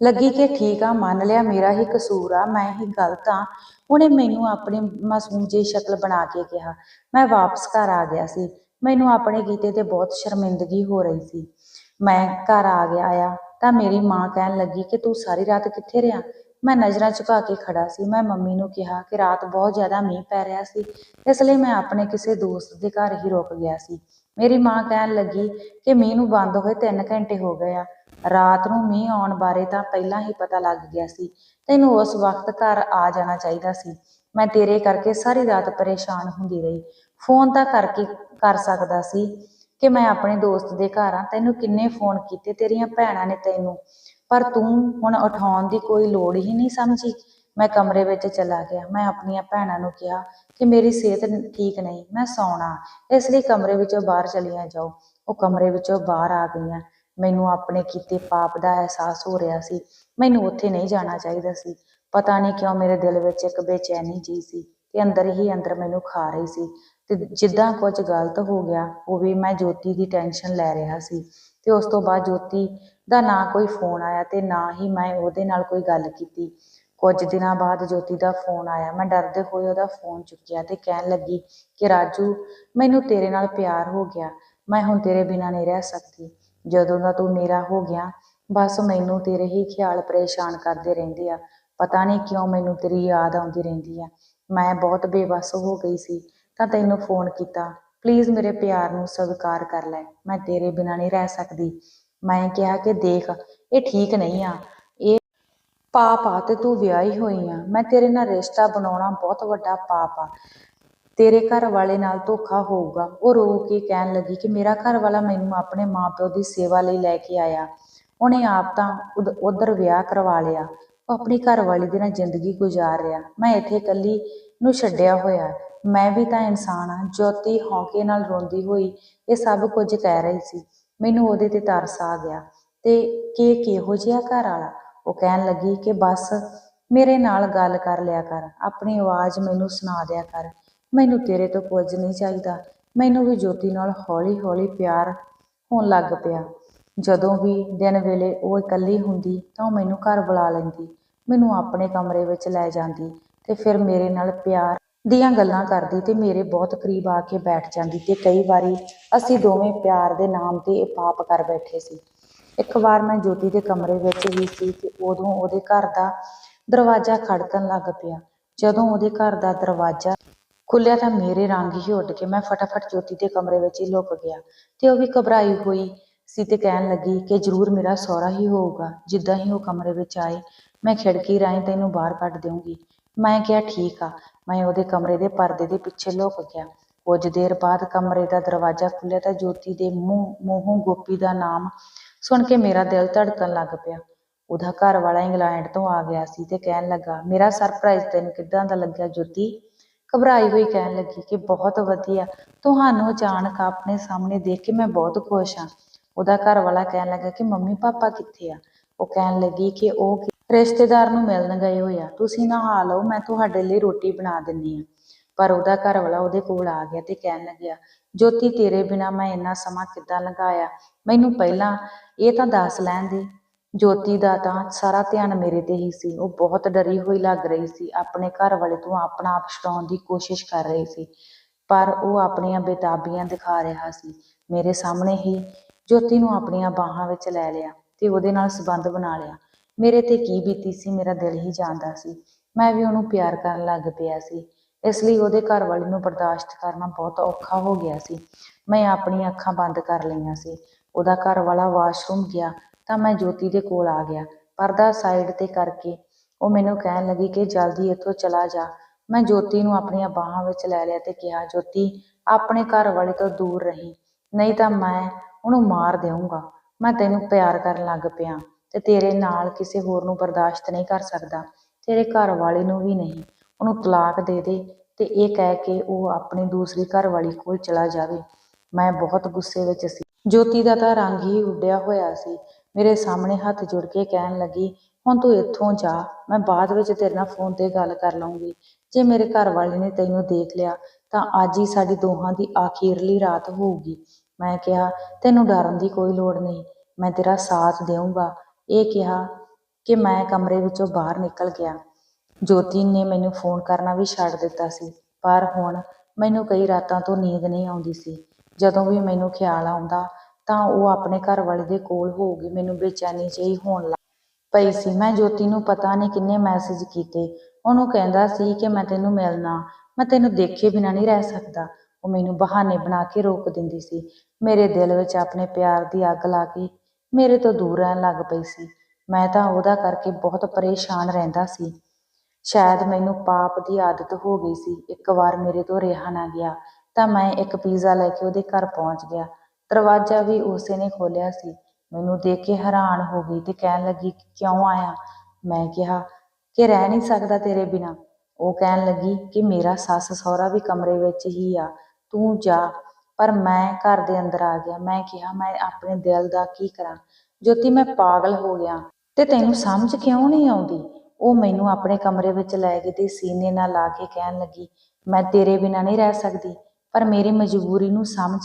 ਲੱਗੀ ਕਿ ਠੀਕ ਆ, ਮੰਨ ਲਿਆ ਮੇਰਾ ਹੀ ਕਸੂਰ ਆ, ਮੈਂ ਹੀ ਗਲਤ ਆ। ਉਹਨੇ ਮੈਨੂੰ ਆਪਣੀ ਮਾਸੂਮ ਜਿਹੀ ਸ਼ਕਲ ਬਣਾ ਕੇ ਕਿਹਾ। ਮੈਂ ਵਾਪਸ ਘਰ ਆ ਗਿਆ ਸੀ। ਮੈਨੂੰ ਆਪਣੇ ਗੀਤੇ ਤੇ ਬਹੁਤ ਸ਼ਰਮਿੰਦਗੀ ਹੋ ਰਹੀ ਸੀ। ਮੈਂ ਘਰ ਆ ਗਿਆ ਆ, ਤਾਂ ਮੇਰੀ ਮਾਂ ਕਹਿਣ ਲੱਗੀ ਕਿ ਤੂੰ ਸਾਰੀ ਰਾਤ ਕਿੱਥੇ ਰਿਹਾ? ਮੈਂ ਨਜ਼ਰਾਂ ਝੁਕਾ ਕੇ ਖੜਾ ਸੀ। ਮੈਂ ਮੰਮੀ ਨੂੰ ਕਿਹਾ ਕਿ ਰਾਤ ਬਹੁਤ ਜ਼ਿਆਦਾ ਮੀਂਹ ਪੈ ਰਿਹਾ ਸੀ, ਇਸ ਲਈ ਮੈਂ ਆਪਣੇ ਕਿਸੇ ਦੋਸਤ ਦੇ ਘਰ ਹੀ ਰੁਕ ਗਿਆ ਸੀ। ਮੇਰੀ ਮਾਂ ਕਹਿਣ ਲੱਗੀ ਕਿ ਮੀਂਹ ਨੂੰ ਬੰਦ ਹੋਏ 3 ਘੰਟੇ ਹੋ ਗਏ ਆ। ਰਾਤ ਨੂੰ ਮੀਂਹ ਆਉਣ ਬਾਰੇ ਤਾਂ ਪਹਿਲਾਂ ਹੀ ਪਤਾ ਲੱਗ ਗਿਆ ਸੀ। ਤੈਨੂੰ ਉਸ ਵਕਤ ਘਰ ਆ ਜਾਣਾ ਚਾਹੀਦਾ ਸੀ। ਮੈਂ ਤੇਰੇ ਕਰਕੇ ਸਾਰੀ ਰਾਤ ਪਰੇਸ਼ਾਨ ਹੁੰਦੀ ਰਹੀ। ਫੋਨ ਤਾਂ ਕਰਕੇ ਕਰ ਸਕਦਾ ਸੀ ਕਿ ਮੈਂ ਆਪਣੇ ਦੋਸਤ ਦੇ ਘਰ ਆ। ਤੈਨੂੰ ਕਿੰਨੇ ਫੋਨ ਕੀਤੇ? ਤੇਰੀਆਂ ਭੈਣਾਂ ਨੇ ਤੈਨੂੰ। ਪਰ ਤੂੰ ਹੁਣ ਉਠਾਉਣ ਦੀ ਕੋਈ ਲੋੜ ਹੀ ਨਹੀਂ ਸਮਝੀ। ਮੈਂ ਕਮਰੇ ਵਿੱਚ ਚਲਾ ਗਿਆ। ਮੈਂ ਆਪਣੀਆਂ ਭੈਣਾਂ ਨੂੰ ਕਿਹਾ ਕਿ ਮੇਰੀ ਸਿਹਤ ਠੀਕ ਨਹੀਂ, ਮੈਂ ਸੌਣਾ। ਇਸ ਲਈ ਕਮਰੇ ਵਿੱਚੋਂ ਬਾਹਰ ਚਲੀਆਂ ਜਾਓ। ਉਹ ਕਮਰੇ ਵਿੱਚੋਂ ਬਾਹਰ ਆ ਗਈਆਂ। ਮੈਨੂੰ ਆਪਣੇ ਕੀਤੇ ਪਾਪ ਦਾ ਅਹਿਸਾਸ ਹੋ ਰਿਹਾ ਸੀ। ਮੈਨੂੰ ਉੱਥੇ ਨਹੀਂ ਜਾਣਾ ਚਾਹੀਦਾ ਸੀ। ਪਤਾ ਨਹੀਂ ਕਿਉਂ ਮੇਰੇ ਦਿਲ ਵਿੱਚ ਇੱਕ ਬੇਚੈਨੀ ਜੀ ਸੀ ਤੇ ਅੰਦਰ ਹੀ ਅੰਦਰ ਮੈਨੂੰ ਖਾ ਰਹੀ ਸੀ। ਤੇ ਜਿੱਦਾਂ ਕੁਝ ਗਲਤ ਹੋ ਗਿਆ, ਉਹ ਵੀ ਮੈਂ ਜੋਤੀ ਦੀ ਟੈਨਸ਼ਨ ਲੈ ਰਿਹਾ ਸੀ। ਤੇ ਉਸ ਤੋਂ ਬਾਅਦ ਜੋਤੀ ਦਾ ਨਾ ਕੋਈ ਫੋਨ ਆਇਆ ਤੇ ਨਾ ਹੀ ਮੈਂ ਉਹਦੇ ਨਾਲ ਕੋਈ ਗੱਲ ਕੀਤੀ। ਕੁਝ ਦਿਨਾਂ ਬਾਅਦ ਜੋਤੀ ਦਾ ਫੋਨ ਆਇਆ। ਮੈਂ ਡਰਦੇ ਹੋਏ ਉਹਦਾ ਫੋਨ ਚੁੱਕਿਆ ਤੇ ਕਹਿਣ ਲੱਗੀ ਕਿ, ਰਾਜੂ, ਮੈਨੂੰ ਤੇਰੇ ਨਾਲ ਪਿਆਰ ਹੋ ਗਿਆ। ਮੈਂ ਹੁਣ ਤੇਰੇ ਬਿਨਾਂ ਨਹੀਂ ਰਹਿ ਸਕਦੀ। ਜਦੋਂ ਦਾ ਤੂੰ ਮੇਰਾ ਹੋ ਗਿਆ, ਬਸ ਮੈਨੂੰ ਤੇਰੇ ਹੀ ਖਿਆਲ ਪਰੇਸ਼ਾਨ ਕਰਦੇ ਰਹਿੰਦੇ ਆ। ਪਤਾ ਨਹੀਂ ਕਿਉਂ ਮੈਨੂੰ ਤੇਰੀ ਯਾਦ ਆਉਂਦੀ ਰਹਿੰਦੀ ਆ। ਮੈਂ ਬਹੁਤ ਬੇਵੱਸ ਹੋ ਗਈ ਸੀ, ਤਾਂ ਤੈਨੂੰ ਫੋਨ ਕੀਤਾ। ਪਲੀਜ਼ ਮੇਰੇ ਪਿਆਰ ਨੂੰ ਸਵੀਕਾਰ ਕਰ ਲੈ। ਮੈਂ ਤੇਰੇ ਬਿਨਾਂ ਨਹੀਂ ਰਹਿ ਸਕਦੀ। ਮੈਂ ਕਿਹਾ ਕਿ ਦੇਖ, ਇਹ ਠੀਕ ਨਹੀਂ ਆ। ਪਾਪ ਆ ਤੇ ਤੂੰ ਵਿਆਹੀ ਹੋਈ ਆ। ਮੈਂ ਤੇਰੇ ਨਾਲ ਰਿਸ਼ਤਾ ਬਣਾਉਣਾ ਬਹੁਤ ਵੱਡਾ ਪਾਪ ਆ। ਤੇਰੇ ਘਰ ਵਾਲੇ ਨਾਲ ਧੋਖਾ ਹੋਊਗਾ। ਉਹ ਰੋ ਕੇ ਕਹਿਣ ਲੱਗੀ ਕਿ ਮੇਰਾ ਘਰ ਵਾਲਾ ਮੈਨੂੰ ਆਪਣੇ ਮਾਪਿਓ ਦੀ ਸੇਵਾ ਲਈ ਲੈ ਕੇ ਆਇਆ। ਉਹਨੇ ਆਪ ਤਾਂ ਉਧਰ ਵਿਆਹ ਕਰਵਾ ਲਿਆ। ਉਹ ਆਪਣੀ ਘਰ ਵਾਲੀ ਦੇ ਨਾਲ ਜ਼ਿੰਦਗੀ ਗੁਜ਼ਾਰ ਰਿਹਾ। ਮੈਂ ਇੱਥੇ ਇਕੱਲੀ ਨੂੰ ਛੱਡਿਆ ਹੋਇਆ। ਮੈਂ ਵੀ ਤਾਂ ਇਨਸਾਨ ਆ ਜੋਤੀ ਹੌਂਕੇ ਨਾਲ ਰੋਂਦੀ ਹੋਈ ਇਹ ਸਭ ਕੁਝ ਕਹਿ ਰਹੀ ਸੀ। ਮੈਨੂੰ ਉਹਦੇ ਤੇ ਤਰਸ ਆ ਗਿਆ। ਤੇ ਕਿ, ਕਿਹੋ ਜਿਹਾ ਘਰ ਵਾਲਾ? ਉਹ ਕਹਿਣ ਲੱਗੀ ਕਿ ਬਸ ਮੇਰੇ ਨਾਲ ਗੱਲ ਕਰ ਲਿਆ ਕਰ, ਆਪਣੀ ਆਵਾਜ਼ ਮੈਨੂੰ ਸੁਣਾ ਦਿਆ ਕਰ। ਮੈਨੂੰ ਤੇਰੇ ਤੋਂ ਕੁਝ ਨਹੀਂ ਚਾਹੀਦਾ। ਮੈਨੂੰ ਵੀ ਜੋਤੀ ਨਾਲ ਹੌਲੀ ਹੌਲੀ ਪਿਆਰ ਹੋਣ ਲੱਗ ਪਿਆ। ਜਦੋਂ ਵੀ ਦਿਨ ਵੇਲੇ ਉਹ ਇਕੱਲੀ ਹੁੰਦੀ ਤਾਂ ਉਹ ਮੈਨੂੰ ਘਰ ਬੁਲਾ ਲੈਂਦੀ, ਮੈਨੂੰ ਆਪਣੇ ਕਮਰੇ ਵਿੱਚ ਲੈ ਜਾਂਦੀ ਤੇ ਫਿਰ ਮੇਰੇ ਨਾਲ ਪਿਆਰ ਦੀਆਂ ਗੱਲਾਂ ਕਰਦੀ ਤੇ ਮੇਰੇ ਬਹੁਤ ਕਰੀਬ ਆ ਕੇ ਬੈਠ ਜਾਂਦੀ ਤੇ ਕਈ ਵਾਰੀ ਅਸੀਂ ਦੋਵੇਂ ਪਿਆਰ ਦੇ ਨਾਮ ਤੇ ਇਹ ਪਾਪ ਕਰ ਬੈਠੇ ਸੀ। ਇੱਕ ਵਾਰ ਮੈਂ ਜੋਤੀ ਦੇ ਕਮਰੇ ਵਿੱਚ ਹੀ ਸੀ ਤੇ ਉਦੋਂ ਉਹਦੇ ਘਰ ਦਾ ਦਰਵਾਜ਼ਾ ਖੜਕਣ ਲੱਗ ਪਿਆ। ਜਦੋਂ ਉਹਦੇ ਘਰ ਦਾ ਦਰਵਾਜ਼ਾ ਖੁੱਲਿਆ ਤਾਂ ਮੇਰੇ ਰੰਗ ਹੀ ਉੱਡ ਕੇ ਮੈਂ ਫਟਾਫਟ ਜੋਤੀ ਦੇ ਕਮਰੇ ਵਿੱਚ ਹੀ ਲੁਕ ਗਿਆ ਤੇ ਉਹ ਵੀ ਘਬਰਾਈ ਹੋਈ ਸੀ ਤੇ ਕਹਿਣ ਲੱਗੀ ਕਿ ਜ਼ਰੂਰ ਮੇਰਾ ਸਹੁਰਾ ਹੀ ਹੋਊਗਾ। ਜਿੱਦਾਂ ਹੀ ਉਹ ਕਮਰੇ ਵਿੱਚ ਆਏ, ਮੈਂ ਖਿੜਕੀ ਰਾਹੀਂ ਤੈਨੂੰ ਬਾਹਰ ਕੱਢ ਦੇਵਾਂਗੀ ਮੈਂ ਕਿਹਾ, ਠੀਕ ਆ। ਮੈਂ ਉਹਦੇ ਕਮਰੇ ਦੇ ਪਰਦੇ ਦੇ ਪਿੱਛੇ ਲੁਕ ਗਿਆ। ਕੁਝ ਦੇਰ ਬਾਅਦ ਕਮਰੇ ਦਾ ਦਰਵਾਜ਼ਾ ਖੁੱਲਿਆ ਤਾਂ ਜੋਤੀ ਦੇ ਮੂੰਹ ਮੂੰਹੋਂ ਗੋਪੀ ਦਾ ਨਾਮ ਸੁਣ ਕੇ ਮੇਰਾ ਦਿਲ ਧੜਕਣ ਲੱਗ ਪਿਆ। ਉਹਦਾ ਘਰ ਵਾਲਾ ਇੰਗਲੈਂਡ ਤੋਂ ਆ ਗਿਆ ਸੀ ਤੇ ਕਹਿਣ ਲੱਗਾ, ਮੇਰਾ ਸਰਪ੍ਰਾਈਜ਼ ਤੈਨੂੰ ਕਿੱਦਾਂ ਦਾ ਲੱਗਿਆ ਜੋਤੀ? ਘਬਰਾਈ ਹੋਈ ਕਹਿਣ ਲੱਗੀ ਕਿ ਬਹੁਤ ਵਧੀਆ। ਤੁਹਾਨੂੰ ਅਚਾਨਕ ਆਪਣੇ ਸਾਹਮਣੇ ਦੇਖ ਕੇ ਮੈਂ ਬਹੁਤ ਖੁਸ਼ ਹਾਂ। ਉਹਦਾ ਘਰ ਵਾਲਾ ਕਹਿਣ ਲੱਗਾ ਕਿ, ਮੰਮੀ ਪਾਪਾ ਕਿੱਥੇ ਆ? ਉਹ ਕਹਿਣ ਲੱਗੀ ਕਿ ਉਹ ਰਿਸ਼ਤੇਦਾਰ ਨੂੰ ਮਿਲਣ ਗਏ ਹੋਏ ਆ। ਤੁਸੀਂ ਨਹਾ ਲਓ, ਮੈਂ ਤੁਹਾਡੇ ਲਈ ਰੋਟੀ ਬਣਾ ਦਿੰਦੀ ਆ ਪਰ ਉਹਦਾ ਘਰ ਵਾਲਾ ਉਹਦੇ ਕੋਲ ਆ ਗਿਆ ਤੇ ਕਹਿਣ ਲੱਗਿਆ, ਜੋਤੀ, ਤੇਰੇ ਬਿਨਾ ਮੈਂ ਇੰਨਾ ਸਮਾਂ ਕਿੱਦਾਂ ਲੰਘਾਇਆ? ਮੈਨੂੰ ਪਹਿਲਾਂ ਇਹ ਤਾਂ ਦੱਸ ਲੈਣ ਦੇ। ਜੋਤੀ ਦਾ ਤਾਂ ਸਾਰਾ ਧਿਆਨ ਮੇਰੇ ਤੇ ਹੀ ਸੀ। ਉਹ ਬਹੁਤ ਡਰੀ ਹੋਈ ਲੱਗ ਰਹੀ ਸੀ। ਆਪਣੇ ਘਰ ਵਾਲੇ ਤੋਂ ਆਪਣਾ ਆਪ ਛਡਾਉਣ ਦੀ ਕੋਸ਼ਿਸ਼ ਕਰ ਰਹੀ ਸੀ, ਪਰ ਉਹ ਆਪਣੀਆਂ ਬੇਤਾਬੀਆਂ ਦਿਖਾ ਰਿਹਾ ਸੀ। ਮੇਰੇ ਸਾਹਮਣੇ ਹੀ ਜੋਤੀ ਨੂੰ ਆਪਣੀਆਂ ਬਾਹਾਂ ਵਿੱਚ ਲੈ ਲਿਆ ਤੇ ਉਹਦੇ ਨਾਲ ਸਬੰਧ ਬਣਾ ਲਿਆ। ਮੇਰੇ ਤੇ ਕੀ ਬੀਤੀ ਸੀ, ਮੇਰਾ ਦਿਲ ਹੀ ਜਾਣਦਾ ਸੀ। ਮੈਂ ਵੀ ਉਹਨੂੰ ਪਿਆਰ ਕਰਨ ਲੱਗ ਪਿਆ ਸੀ। ਇਸ ਲਈ ਉਹਦੇ ਘਰ ਵਾਲੀ ਨੂੰ ਬਰਦਾਸ਼ਤ ਕਰਨਾ ਬਹੁਤ ਔਖਾ ਹੋ ਗਿਆ ਸੀ। ਮੈਂ ਆਪਣੀਆਂ ਅੱਖਾਂ ਬੰਦ ਕਰ ਲਈਆਂ ਸੀ। ਉਹਦਾ ਘਰ ਵਾਲਾ ਵਾਸ਼ਰੂਮ ਗਿਆ ਤਾਂ ਮੈਂ ਜੋਤੀ ਦੇ ਕੋਲ ਆ ਗਿਆ। ਪਰਦਾ ਸਾਈਡ ਤੇ ਕਰਕੇ ਉਹ ਮੈਨੂੰ ਕਹਿਣ ਲੱਗੀ ਕਿ ਜਲਦੀ ਇੱਥੋਂ ਚਲਾ ਜਾ। ਮੈਂ ਜੋਤੀ ਨੂੰ ਆਪਣੀਆਂ ਬਾਹਾਂ ਵਿੱਚ ਲੈ ਲਿਆ ਤੇ ਕਿਹਾ, ਜੋਤੀ, ਆਪਣੇ ਘਰ ਵਾਲੇ ਤੋਂ ਦੂਰ ਰਹੀ। ਨਹੀਂ ਤਾਂ ਮੈਂ ਉਹਨੂੰ ਮਾਰ ਦੇਵਾਂਗਾ ਮੈਂ ਤੈਨੂੰ ਪਿਆਰ ਕਰਨ ਲੱਗ ਪਿਆ ਤੇ ਤੇਰੇ ਨਾਲ ਕਿਸੇ ਹੋਰ ਨੂੰ ਬਰਦਾਸ਼ਤ ਨਹੀਂ ਕਰ ਸਕਦਾ। ਤੇਰੇ ਘਰ ਵਾਲੇ ਨੂੰ ਵੀ ਨਹੀਂ। ਉਹਨੂੰ ਤਲਾਕ ਦੇ ਦੇ ਤੇ ਇਹ ਕਹਿ ਕੇ ਉਹ ਆਪਣੀ ਦੂਸਰੀ ਘਰ ਵਾਲੀ ਕੋਲ ਚਲਾ ਜਾਵੇ। ਮੈਂ ਬਹੁਤ ਗੁੱਸੇ ਵਿੱਚ ਸੀ। ਜੋਤੀ ਦਾ ਤਾਂ ਰੰਗ ਹੀ ਉੱਡਿਆ ਹੋਇਆ ਸੀ। ਮੇਰੇ ਸਾਹਮਣੇ ਹੱਥ ਜੋੜ ਕੇ ਕਹਿਣ ਲੱਗੀ, ਹੁਣ ਤੂੰ ਇੱਥੋਂ ਜਾ, ਮੈਂ ਬਾਅਦ ਵਿੱਚ ਤੇਰੇ ਨਾਲ ਫੋਨ ਤੇ ਗੱਲ ਕਰ ਲਵਾਂਗੀ ਜੇ ਮੇਰੇ ਘਰ ਵਾਲੇ ਨੇ ਤੈਨੂੰ ਦੇਖ ਲਿਆ, ਤਾਂ ਅੱਜ ਹੀ ਸਾਡੀ ਦੋਹਾਂ ਦੀ ਆਖੀਰਲੀ ਰਾਤ ਹੋਊਗੀ। ਮੈਂ ਕਿਹਾ, ਤੈਨੂੰ ਡਰਨ ਦੀ ਕੋਈ ਲੋੜ ਨਹੀਂ, ਮੈਂ ਤੇਰਾ ਸਾਥ ਦੇਵਾਂਗਾ ਇਹ ਕਿਹਾ ਕਿ ਮੈਂ ਕਮਰੇ ਵਿੱਚੋਂ ਬਾਹਰ ਨਿਕਲ ਗਿਆ। ਜੋਤੀ ਨੇ ਮੈਨੂੰ ਫੋਨ ਕਰਨਾ ਵੀ ਛੱਡ ਦਿੱਤਾ ਸੀ, ਪਰ ਹੁਣ ਮੈਨੂੰ ਕਈ ਰਾਤਾਂ ਤੋਂ ਨੀਂਦ ਨਹੀਂ ਆਉਂਦੀ ਸੀ। ਜਦੋਂ ਵੀ ਮੈਨੂੰ ਖਿਆਲ ਆਉਂਦਾ, ਤਾਂ ਉਹ ਆਪਣੇ ਘਰ ਵਾਲੇ ਦੇ ਕੋਲ ਹੋਊਗੀ ਮੈਨੂੰ ਬੇਚੈਨੀ ਜਿਹੀ ਹੋਣ ਲੱਗ ਪਈ ਸੀ। ਮੈਂ ਜੋਤੀ ਨੂੰ ਪਤਾ ਨਹੀਂ ਕਿੰਨੇ ਮੈਸੇਜ ਕੀਤੇ। ਉਹਨੂੰ ਕਹਿੰਦਾ ਸੀ ਕਿ ਮੈਂ ਤੈਨੂੰ ਮਿਲਣਾ, ਮੈਂ ਤੈਨੂੰ ਦੇਖੇ ਬਿਨਾਂ ਨਹੀਂ ਰਹਿ ਸਕਦਾ। ਉਹ ਮੈਨੂੰ ਬਹਾਨੇ ਬਣਾ ਕੇ ਰੋਕ ਦਿੰਦੀ ਸੀ। ਮੇਰੇ ਦਿਲ ਵਿੱਚ ਆਪਣੇ ਪਿਆਰ ਦੀ ਅੱਗ ਲਾ ਕੇ ਮੇਰੇ ਤੋਂ ਦੂਰ ਰਹਿਣ ਲੱਗ ਪਈ ਸੀ। ਮੈਂ ਤਾਂ ਉਹਦਾ ਕਰਕੇ ਬਹੁਤ ਪਰੇਸ਼ਾਨ ਰਹਿੰਦਾ ਸੀ। ਸ਼ਾਇਦ ਮੈਨੂੰ ਪਾਪ ਦੀ ਆਦਤ ਹੋ ਗਈ ਸੀ। ਇੱਕ ਵਾਰ ਮੇਰੇ ਤੋਂ ਰਿਹਾ ਨਾ ਗਿਆ, ਤਾਂ ਮੈਂ ਇੱਕ ਪੀਜ਼ਾ ਲੈ ਕੇ ਉਹਦੇ ਘਰ ਪਹੁੰਚ ਗਿਆ। ਦਰਵਾਜ਼ਾ ਵੀ ਉਸੇ ਨੇ ਖੋਲ੍ਹਿਆ ਸੀ। ਮੈਨੂੰ ਦੇਖ ਕੇ ਹੈਰਾਨ ਹੋ ਗਈ ਤੇ ਕਹਿਣ ਲੱਗੀ, ਕਿਉਂ ਆਇਆ? ਮੈਂ ਕਿਹਾ, ਕਿ ਰਹਿ ਨਹੀਂ ਸਕਦਾ ਤੇਰੇ ਬਿਨਾ। ਉਹ ਕਹਿਣ ਲੱਗੀ ਕਿ ਮੇਰਾ ਸੱਸ ਸਹੁਰਾ ਵੀ ਕਮਰੇ ਵਿੱਚ ਹੀ ਆ, ਤੂੰ ਜਾ। ਪਰ ਮੈਂ ਘਰ ਦੇ ਅੰਦਰ ਆ ਗਿਆ। ਮੈਂ ਕਿਹਾ, ਮੈਂ ਆਪਣੇ ਦਿਲ ਦਾ ਕੀ ਕਰਾਂ? ਜੋਤੀ, ਮੈਂ ਪਾਗਲ ਹੋ ਗਿਆ ਤੇ ਤੈਨੂੰ ਸਮਝ ਕਿਉਂ ਨਹੀਂ ਆਉਂਦੀ? ਉਹ ਮੈਨੂੰ ਆਪਣੇ ਕਮਰੇ ਵਿੱਚ ਲੈ ਗਈ ਤੇ ਸੀਨੇ ਨਾਲ ਲਾ ਕੇ ਕਹਿਣ ਲੱਗੀ, ਮੈਂ ਤੇਰੇ ਬਿਨਾਂ ਨਹੀਂ ਰਹਿ ਸਕਦੀ, ਪਰ ਮੇਰੀ ਮਜਬੂਰੀ ਨੂੰ ਸਮਝ।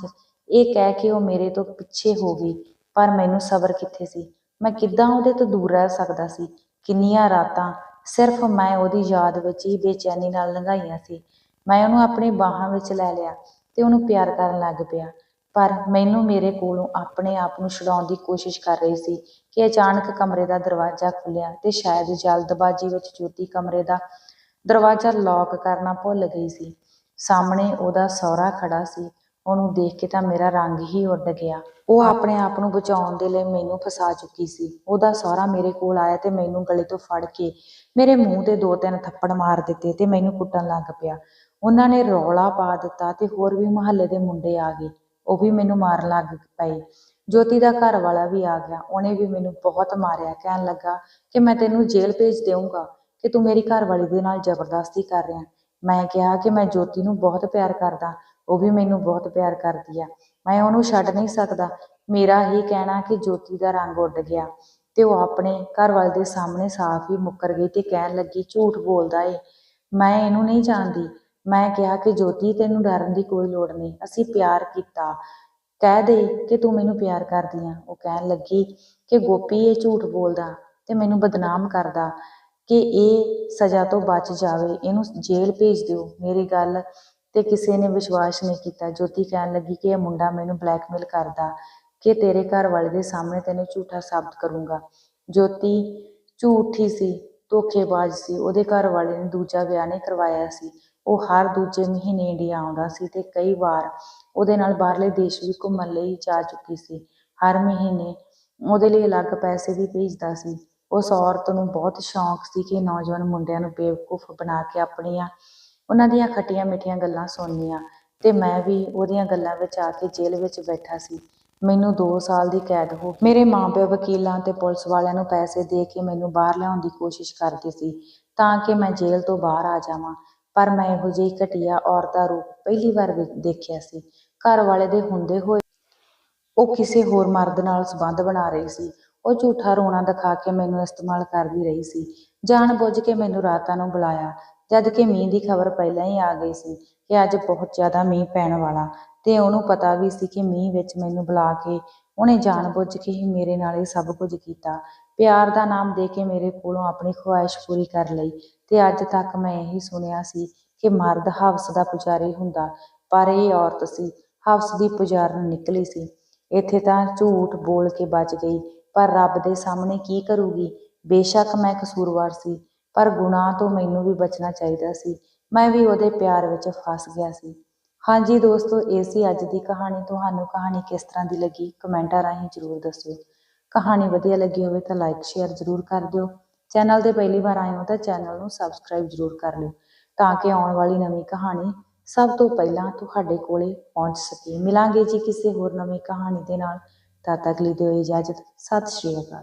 ਇਹ ਕਹਿ ਕੇ ਉਹ ਮੇਰੇ ਤੋਂ ਪਿੱਛੇ ਹੋ ਗਈ, ਪਰ ਮੈਨੂੰ ਸਬਰ ਕਿੱਥੇ ਸੀ? ਮੈਂ ਕਿੱਦਾਂ ਉਹਦੇ ਤੋਂ ਦੂਰ ਰਹਿ ਸਕਦਾ ਸੀ? ਕਿੰਨੀਆਂ ਰਾਤਾਂ ਸਿਰਫ ਮੈਂ ਉਹਦੀ ਯਾਦ ਵਿੱਚ ਹੀ ਬੇਚੈਨੀ ਨਾਲ ਲੰਘਾਈਆਂ ਸੀ। ਮੈਂ ਉਹਨੂੰ ਆਪਣੀ ਬਾਹਾਂ ਵਿੱਚ ਲੈ ਲਿਆ ਤੇ ਉਹਨੂੰ ਪਿਆਰ ਕਰਨ ਲੱਗ ਪਿਆ। ਪਰ ਮੈਨੂੰ ਮੇਰੇ ਕੋਲੋਂ ਆਪਣੇ ਆਪ ਨੂੰ ਛੁਡਾਉਣ ਦੀ ਕੋਸ਼ਿਸ਼ ਕਰ ਰਹੀ ਸੀ। ਕਿ ਅਚਾਨਕ ਕਮਰੇ ਦਾ ਦਰਵਾਜ਼ਾ ਖੁੱਲਿਆ ਤੇ ਸ਼ਾਇਦ ਜਲਦਬਾਜ਼ੀ ਵਿੱਚ ਜੋਤੀ ਕਮਰੇ ਦਾ ਦਰਵਾਜ਼ਾ ਲੌਕ ਕਰਨਾ ਭੁੱਲ ਗਈ ਸੀ। ਸਾਹਮਣੇ ਉਹਦਾ ਸਹੁਰਾ ਖੜਾ ਸੀ। ਉਹਨੂੰ ਦੇਖ ਕੇ ਤਾਂ ਮੇਰਾ ਰੰਗ ਹੀ ਉੱਡ ਗਿਆ। ਉਹ ਆਪਣੇ ਆਪ ਨੂੰ ਬਚਾਉਣ ਦੇ ਲਈ ਮੈਨੂੰ ਫਸਾ ਚੁੱਕੀ ਸੀ। ਉਹਦਾ ਸਹੁਰਾ ਮੇਰੇ ਕੋਲ ਆਇਆ ਤੇ ਮੈਨੂੰ ਗਲੇ ਤੋਂ ਫੜ ਕੇ ਮੇਰੇ ਮੂੰਹ ਤੇ ਦੋ ਤਿੰਨ ਥੱਪੜ ਮਾਰ ਦਿੱਤੇ ਤੇ ਮੈਨੂੰ ਕੁੱਟਣ ਲੱਗ ਪਿਆ। ਉਹਨਾਂ ਨੇ ਰੌਲਾ ਪਾ ਦਿੱਤਾ ਤੇ ਹੋਰ ਵੀ ਮੁਹੱਲੇ ਦੇ ਮੁੰਡੇ ਆ ਗਏ। ਉਹ ਵੀ ਮੈਨੂੰ ਮਾਰਨ ਲੱਗ ਪਏ। ਜੋਤੀ ਦਾ ਘਰ ਵਾਲਾ ਵੀ ਆ ਗਿਆ। ਉਹਨੇ ਵੀ ਮੈਨੂੰ ਬਹੁਤ ਮਾਰਿਆ। ਕਹਿਣ ਲੱਗਾ ਕਿ ਮੈਂ ਤੈਨੂੰ ਜੇਲ੍ਹ ਭੇਜ ਦੇਵਾਂਗਾ ਕਿ ਤੂੰ ਮੇਰੀ ਘਰਵਾਲੀ ਦੇ ਨਾਲ ਜ਼ਬਰਦਸਤੀ ਕਰ ਰਿਹਾ। ਮੈਂ ਕਿਹਾ ਕਿ ਮੈਂ ਜੋਤੀ ਨੂੰ ਬਹੁਤ ਪਿਆਰ ਕਰਦਾ। ਉਹ ਵੀ ਮੈਨੂੰ ਬਹੁਤ ਪਿਆਰ ਕਰਦੀ ਆ। ਮੈਂ ਉਹਨੂੰ ਛੱਡ ਨਹੀਂ ਸਕਦਾ। ਮੇਰਾ ਹੀ ਕਹਿਣਾ ਕਿ ਜੋਤੀ ਦਾ ਰੰਗ ਉੱਡ ਗਿਆ ਤੇ ਉਹ ਆਪਣੇ ਘਰਵਾਲੇ ਦੇ ਸਾਹਮਣੇ ਸਾਫ਼ ਹੀ ਮੁੱਕਰ ਗਈ ਤੇ ਕਹਿਣ ਲੱਗੀ, ਝੂਠ ਬੋਲਦਾ ਏ। ਮੈਂ ਇਹਨੂੰ ਨਹੀਂ ਜਾਣਦੀ। ਮੈਂ ਕਿਹਾ ਕਿ ਜੋਤੀ, ਤੈਨੂੰ ਡਰਨ ਦੀ ਕੋਈ ਲੋੜ ਨਹੀਂ। ਅਸੀਂ ਪਿਆਰ ਕੀਤਾ। ਕਹਿ ਦੇ ਕਿ ਤੂੰ ਮੈਨੂੰ ਪਿਆਰ ਕਰਦੀ ਆ। ਉਹ ਕਹਿਣ ਲੱਗੀ ਕਿ ਗੋਪੀ ਇਹ ਝੂਠ ਬੋਲਦਾ ਤੇ ਮੈਨੂੰ ਬਦਨਾਮ ਕਰਦਾ ਕਿ ਇਹ ਸਜ਼ਾ ਤੋਂ ਬਚ ਜਾਵੇ, ਇਹਨੂੰ ਜੇਲ੍ਹ ਭੇਜ ਦਿਓ, ਮੇਰੀ ਗੱਲ ਤੇ ਕਿਸੇ ਨੇ ਵਿਸ਼ਵਾਸ ਨਹੀਂ ਕੀਤਾ। ਜੋਤੀ ਕਹਿਣ ਲੱਗੀ ਕਿ ਇਹ ਮੁੰਡਾ ਮੈਨੂੰ ਬਲੈਕਮੇਲ ਕਰਦਾ ਕਿ ਤੇਰੇ ਘਰ ਵਾਲੇ ਦੇ ਸਾਹਮਣੇ ਤੈਨੂੰ ਝੂਠਾ ਸਾਬਤ ਕਰੂੰਗਾ। ਜੋਤੀ ਝੂਠੀ ਸੀ, ਧੋਖੇਬਾਜ਼ ਸੀ, ਉਹਦੇ ਘਰ ਵਾਲੇ ਨੇ ਦੂਜਾ ਵਿਆਹ ਨਹੀਂ ਕਰਵਾਇਆ ਸੀ। ਉਹ ਹਰ ਦੂਜੇ ਮਹੀਨੇ ਇੰਡੀਆ ਆਉਂਦਾ ਸੀ ਤੇ ਕਈ ਵਾਰ ਉਹਦੇ ਨਾਲ ਬਾਹਰਲੇ ਦੇਸ਼ ਵੀ ਘੁੰਮਣ ਲਈ ਜਾ ਚੁੱਕੀ ਸੀ। ਹਰ ਮਹੀਨੇ ਉਹਦੇ ਲਈ ਅਲੱਗ ਪੈਸੇ ਵੀ ਭੇਜਦਾ ਸੀ। ਉਸ ਔਰਤ ਨੂੰ ਬਹੁਤ ਸ਼ੌਂਕ ਸੀ ਕਿ ਨੌਜਵਾਨ ਮੁੰਡਿਆਂ ਨੂੰ ਬੇਵਕੂਫ ਬਣਾ ਕੇ ਆਪਣੀਆਂ, ਉਹਨਾਂ ਦੀਆਂ ਖੱਟੀਆਂ ਮਿੱਠੀਆਂ ਗੱਲਾਂ ਸੁਣਨੀਆਂ ਤੇ ਮੈਂ ਵੀ ਉਹਦੀਆਂ ਗੱਲਾਂ ਵਿੱਚ ਆ ਕੇ ਜੇਲ੍ਹ ਵਿੱਚ ਬੈਠਾ ਸੀ। ਮੈਨੂੰ 2 ਸਾਲ ਦੀ ਕੈਦ ਹੋ ਮੇਰੇ ਮਾਪੇ ਵਕੀਲਾਂ ਤੇ ਪੁਲਿਸ ਵਾਲਿਆਂ ਨੂੰ ਪੈਸੇ ਦੇ ਕੇ ਮੈਨੂੰ ਬਾਹਰ ਲਿਆਉਣ ਦੀ ਕੋਸ਼ਿਸ਼ ਕਰਦੇ ਸੀ ਤਾਂ ਕਿ ਮੈਂ ਜੇਲ੍ਹ ਤੋਂ ਬਾਹਰ ਆ ਜਾਵਾਂ। ਪਰ ਮੈਂ ਇਹੋ ਜਿਹੀ ਘਟੀਆ ਔਰਤ ਦਾ ਰੂਪ ਪਹਿਲੀ ਵਾਰ ਦੇਖਿਆ ਸੀ। ਘਰ ਵਾਲੇ ਦੇ ਹੁੰਦੇ ਹੋਏ ਉਹ ਕਿਸੇ ਹੋਰ ਮਰਦ ਨਾਲ ਸੰਬੰਧ ਬਣਾ ਰਹੀ ਸੀ। ਉਹ ਝੂਠਾ ਰੋਣਾ ਦਿਖਾ ਕੇ ਮੈਨੂੰ ਇਸਤੇਮਾਲ ਕਰਦੀ ਰਹੀ ਸੀ। ਜਾਣ ਬੁੱਝ ਕੇ ਮੈਨੂੰ ਰਾਤਾਂ ਨੂੰ ਬੁਲਾਇਆ ਜਦ ਕਿ ਮੀਂਹ ਦੀ ਖਬਰ ਪਹਿਲਾਂ ਹੀ ਆ ਗਈ ਸੀ ਕਿ ਅੱਜ ਬਹੁਤ ਜ਼ਿਆਦਾ ਮੀਂਹ ਪੈਣ ਵਾਲਾ ਤੇ ਉਹਨੂੰ ਪਤਾ ਵੀ ਸੀ ਕਿ ਮੀਂਹ ਵਿੱਚ ਮੈਨੂੰ ਬੁਲਾ ਕੇ ਉਹਨੇ ਜਾਣ ਬੁੱਝ ਕੇ ਹੀ ਮੇਰੇ ਨਾਲ ਇਹ ਸਭ ਕੁਝ ਕੀਤਾ। ਪਿਆਰ ਦਾ ਨਾਮ ਦੇ ਕੇ ਮੇਰੇ ਕੋਲੋਂ ਆਪਣੀ ਖੁਆਇਸ਼ ਪੂਰੀ ਕਰ ਲਈ ਤੇ ਅੱਜ ਤੱਕ ਮੈਂ ਇਹੀ ਸੁਣਿਆ ਸੀ ਕਿ ਮਰਦ ਹਵਸ ਦਾ ਪੁਜਾਰੀ ਹੁੰਦਾ ਪਰ ਇਹ ਔਰਤ ਸੀ ਹਵਸ ਦੀ ਪੁਜਾਰਨ ਨਿਕਲੀ ਸੀ। ਇੱਥੇ ਤਾਂ ਝੂਠ ਬੋਲ ਕੇ ਬਚ ਗਈ, ਪਰ ਰੱਬ ਦੇ ਸਾਹਮਣੇ ਕੀ ਕਰੂਗੀ? ਬੇਸ਼ੱਕ ਮੈਂ ਕਸੂਰਵਾਰ ਸੀ, ਪਰ ਗੁਨਾਹ ਤੋਂ ਮੈਨੂੰ ਵੀ ਬਚਣਾ ਚਾਹੀਦਾ ਸੀ। ਮੈਂ ਵੀ ਉਹਦੇ ਪਿਆਰ ਵਿੱਚ ਫਸ ਗਿਆ ਸੀ। ਹਾਂਜੀ ਦੋਸਤੋ, ਇਹ ਸੀ ਅੱਜ ਦੀ ਕਹਾਣੀ। ਤੁਹਾਨੂੰ ਕਹਾਣੀ ਕਿਸ ਤਰ੍ਹਾਂ ਦੀ ਲੱਗੀ? ਕਮੈਂਟਾਂ ਰਾਹੀਂ ਜ਼ਰੂਰ ਦੱਸਿਓ। ਕਹਾਣੀ ਵਧੀਆ ਲੱਗੀ ਹੋਵੇ ਤਾਂ ਲਾਈਕ ਸ਼ੇਅਰ ਜ਼ਰੂਰ ਕਰ ਦਿਓ। ਚੈਨਲ ਤੇ ਪਹਿਲੀ ਵਾਰ ਆਏ ਹੋ ਤਾਂ ਚੈਨਲ ਨੂੰ ਸਬਸਕ੍ਰਾਈਬ ਜ਼ਰੂਰ ਕਰ ਲਿਓ ਤਾਂ ਕਿ ਆਉਣ ਵਾਲੀ ਨਵੀਂ ਕਹਾਣੀ ਸਭ ਤੋਂ ਪਹਿਲਾਂ ਤੁਹਾਡੇ ਕੋਲੇ ਪਹੁੰਚ ਸਕੇ। ਮਿਲਾਂਗੇ ਜੀ ਕਿਸੇ ਹੋਰ ਨਵੀਂ ਕਹਾਣੀ ਦੇ ਨਾਲ। ਤਦ ਤੱਕ ਲਈ ਦਿਓ ਇਜਾਜ਼ਤ। ਸਤਿ ਸ਼੍ਰੀ ਅਕਾਲ।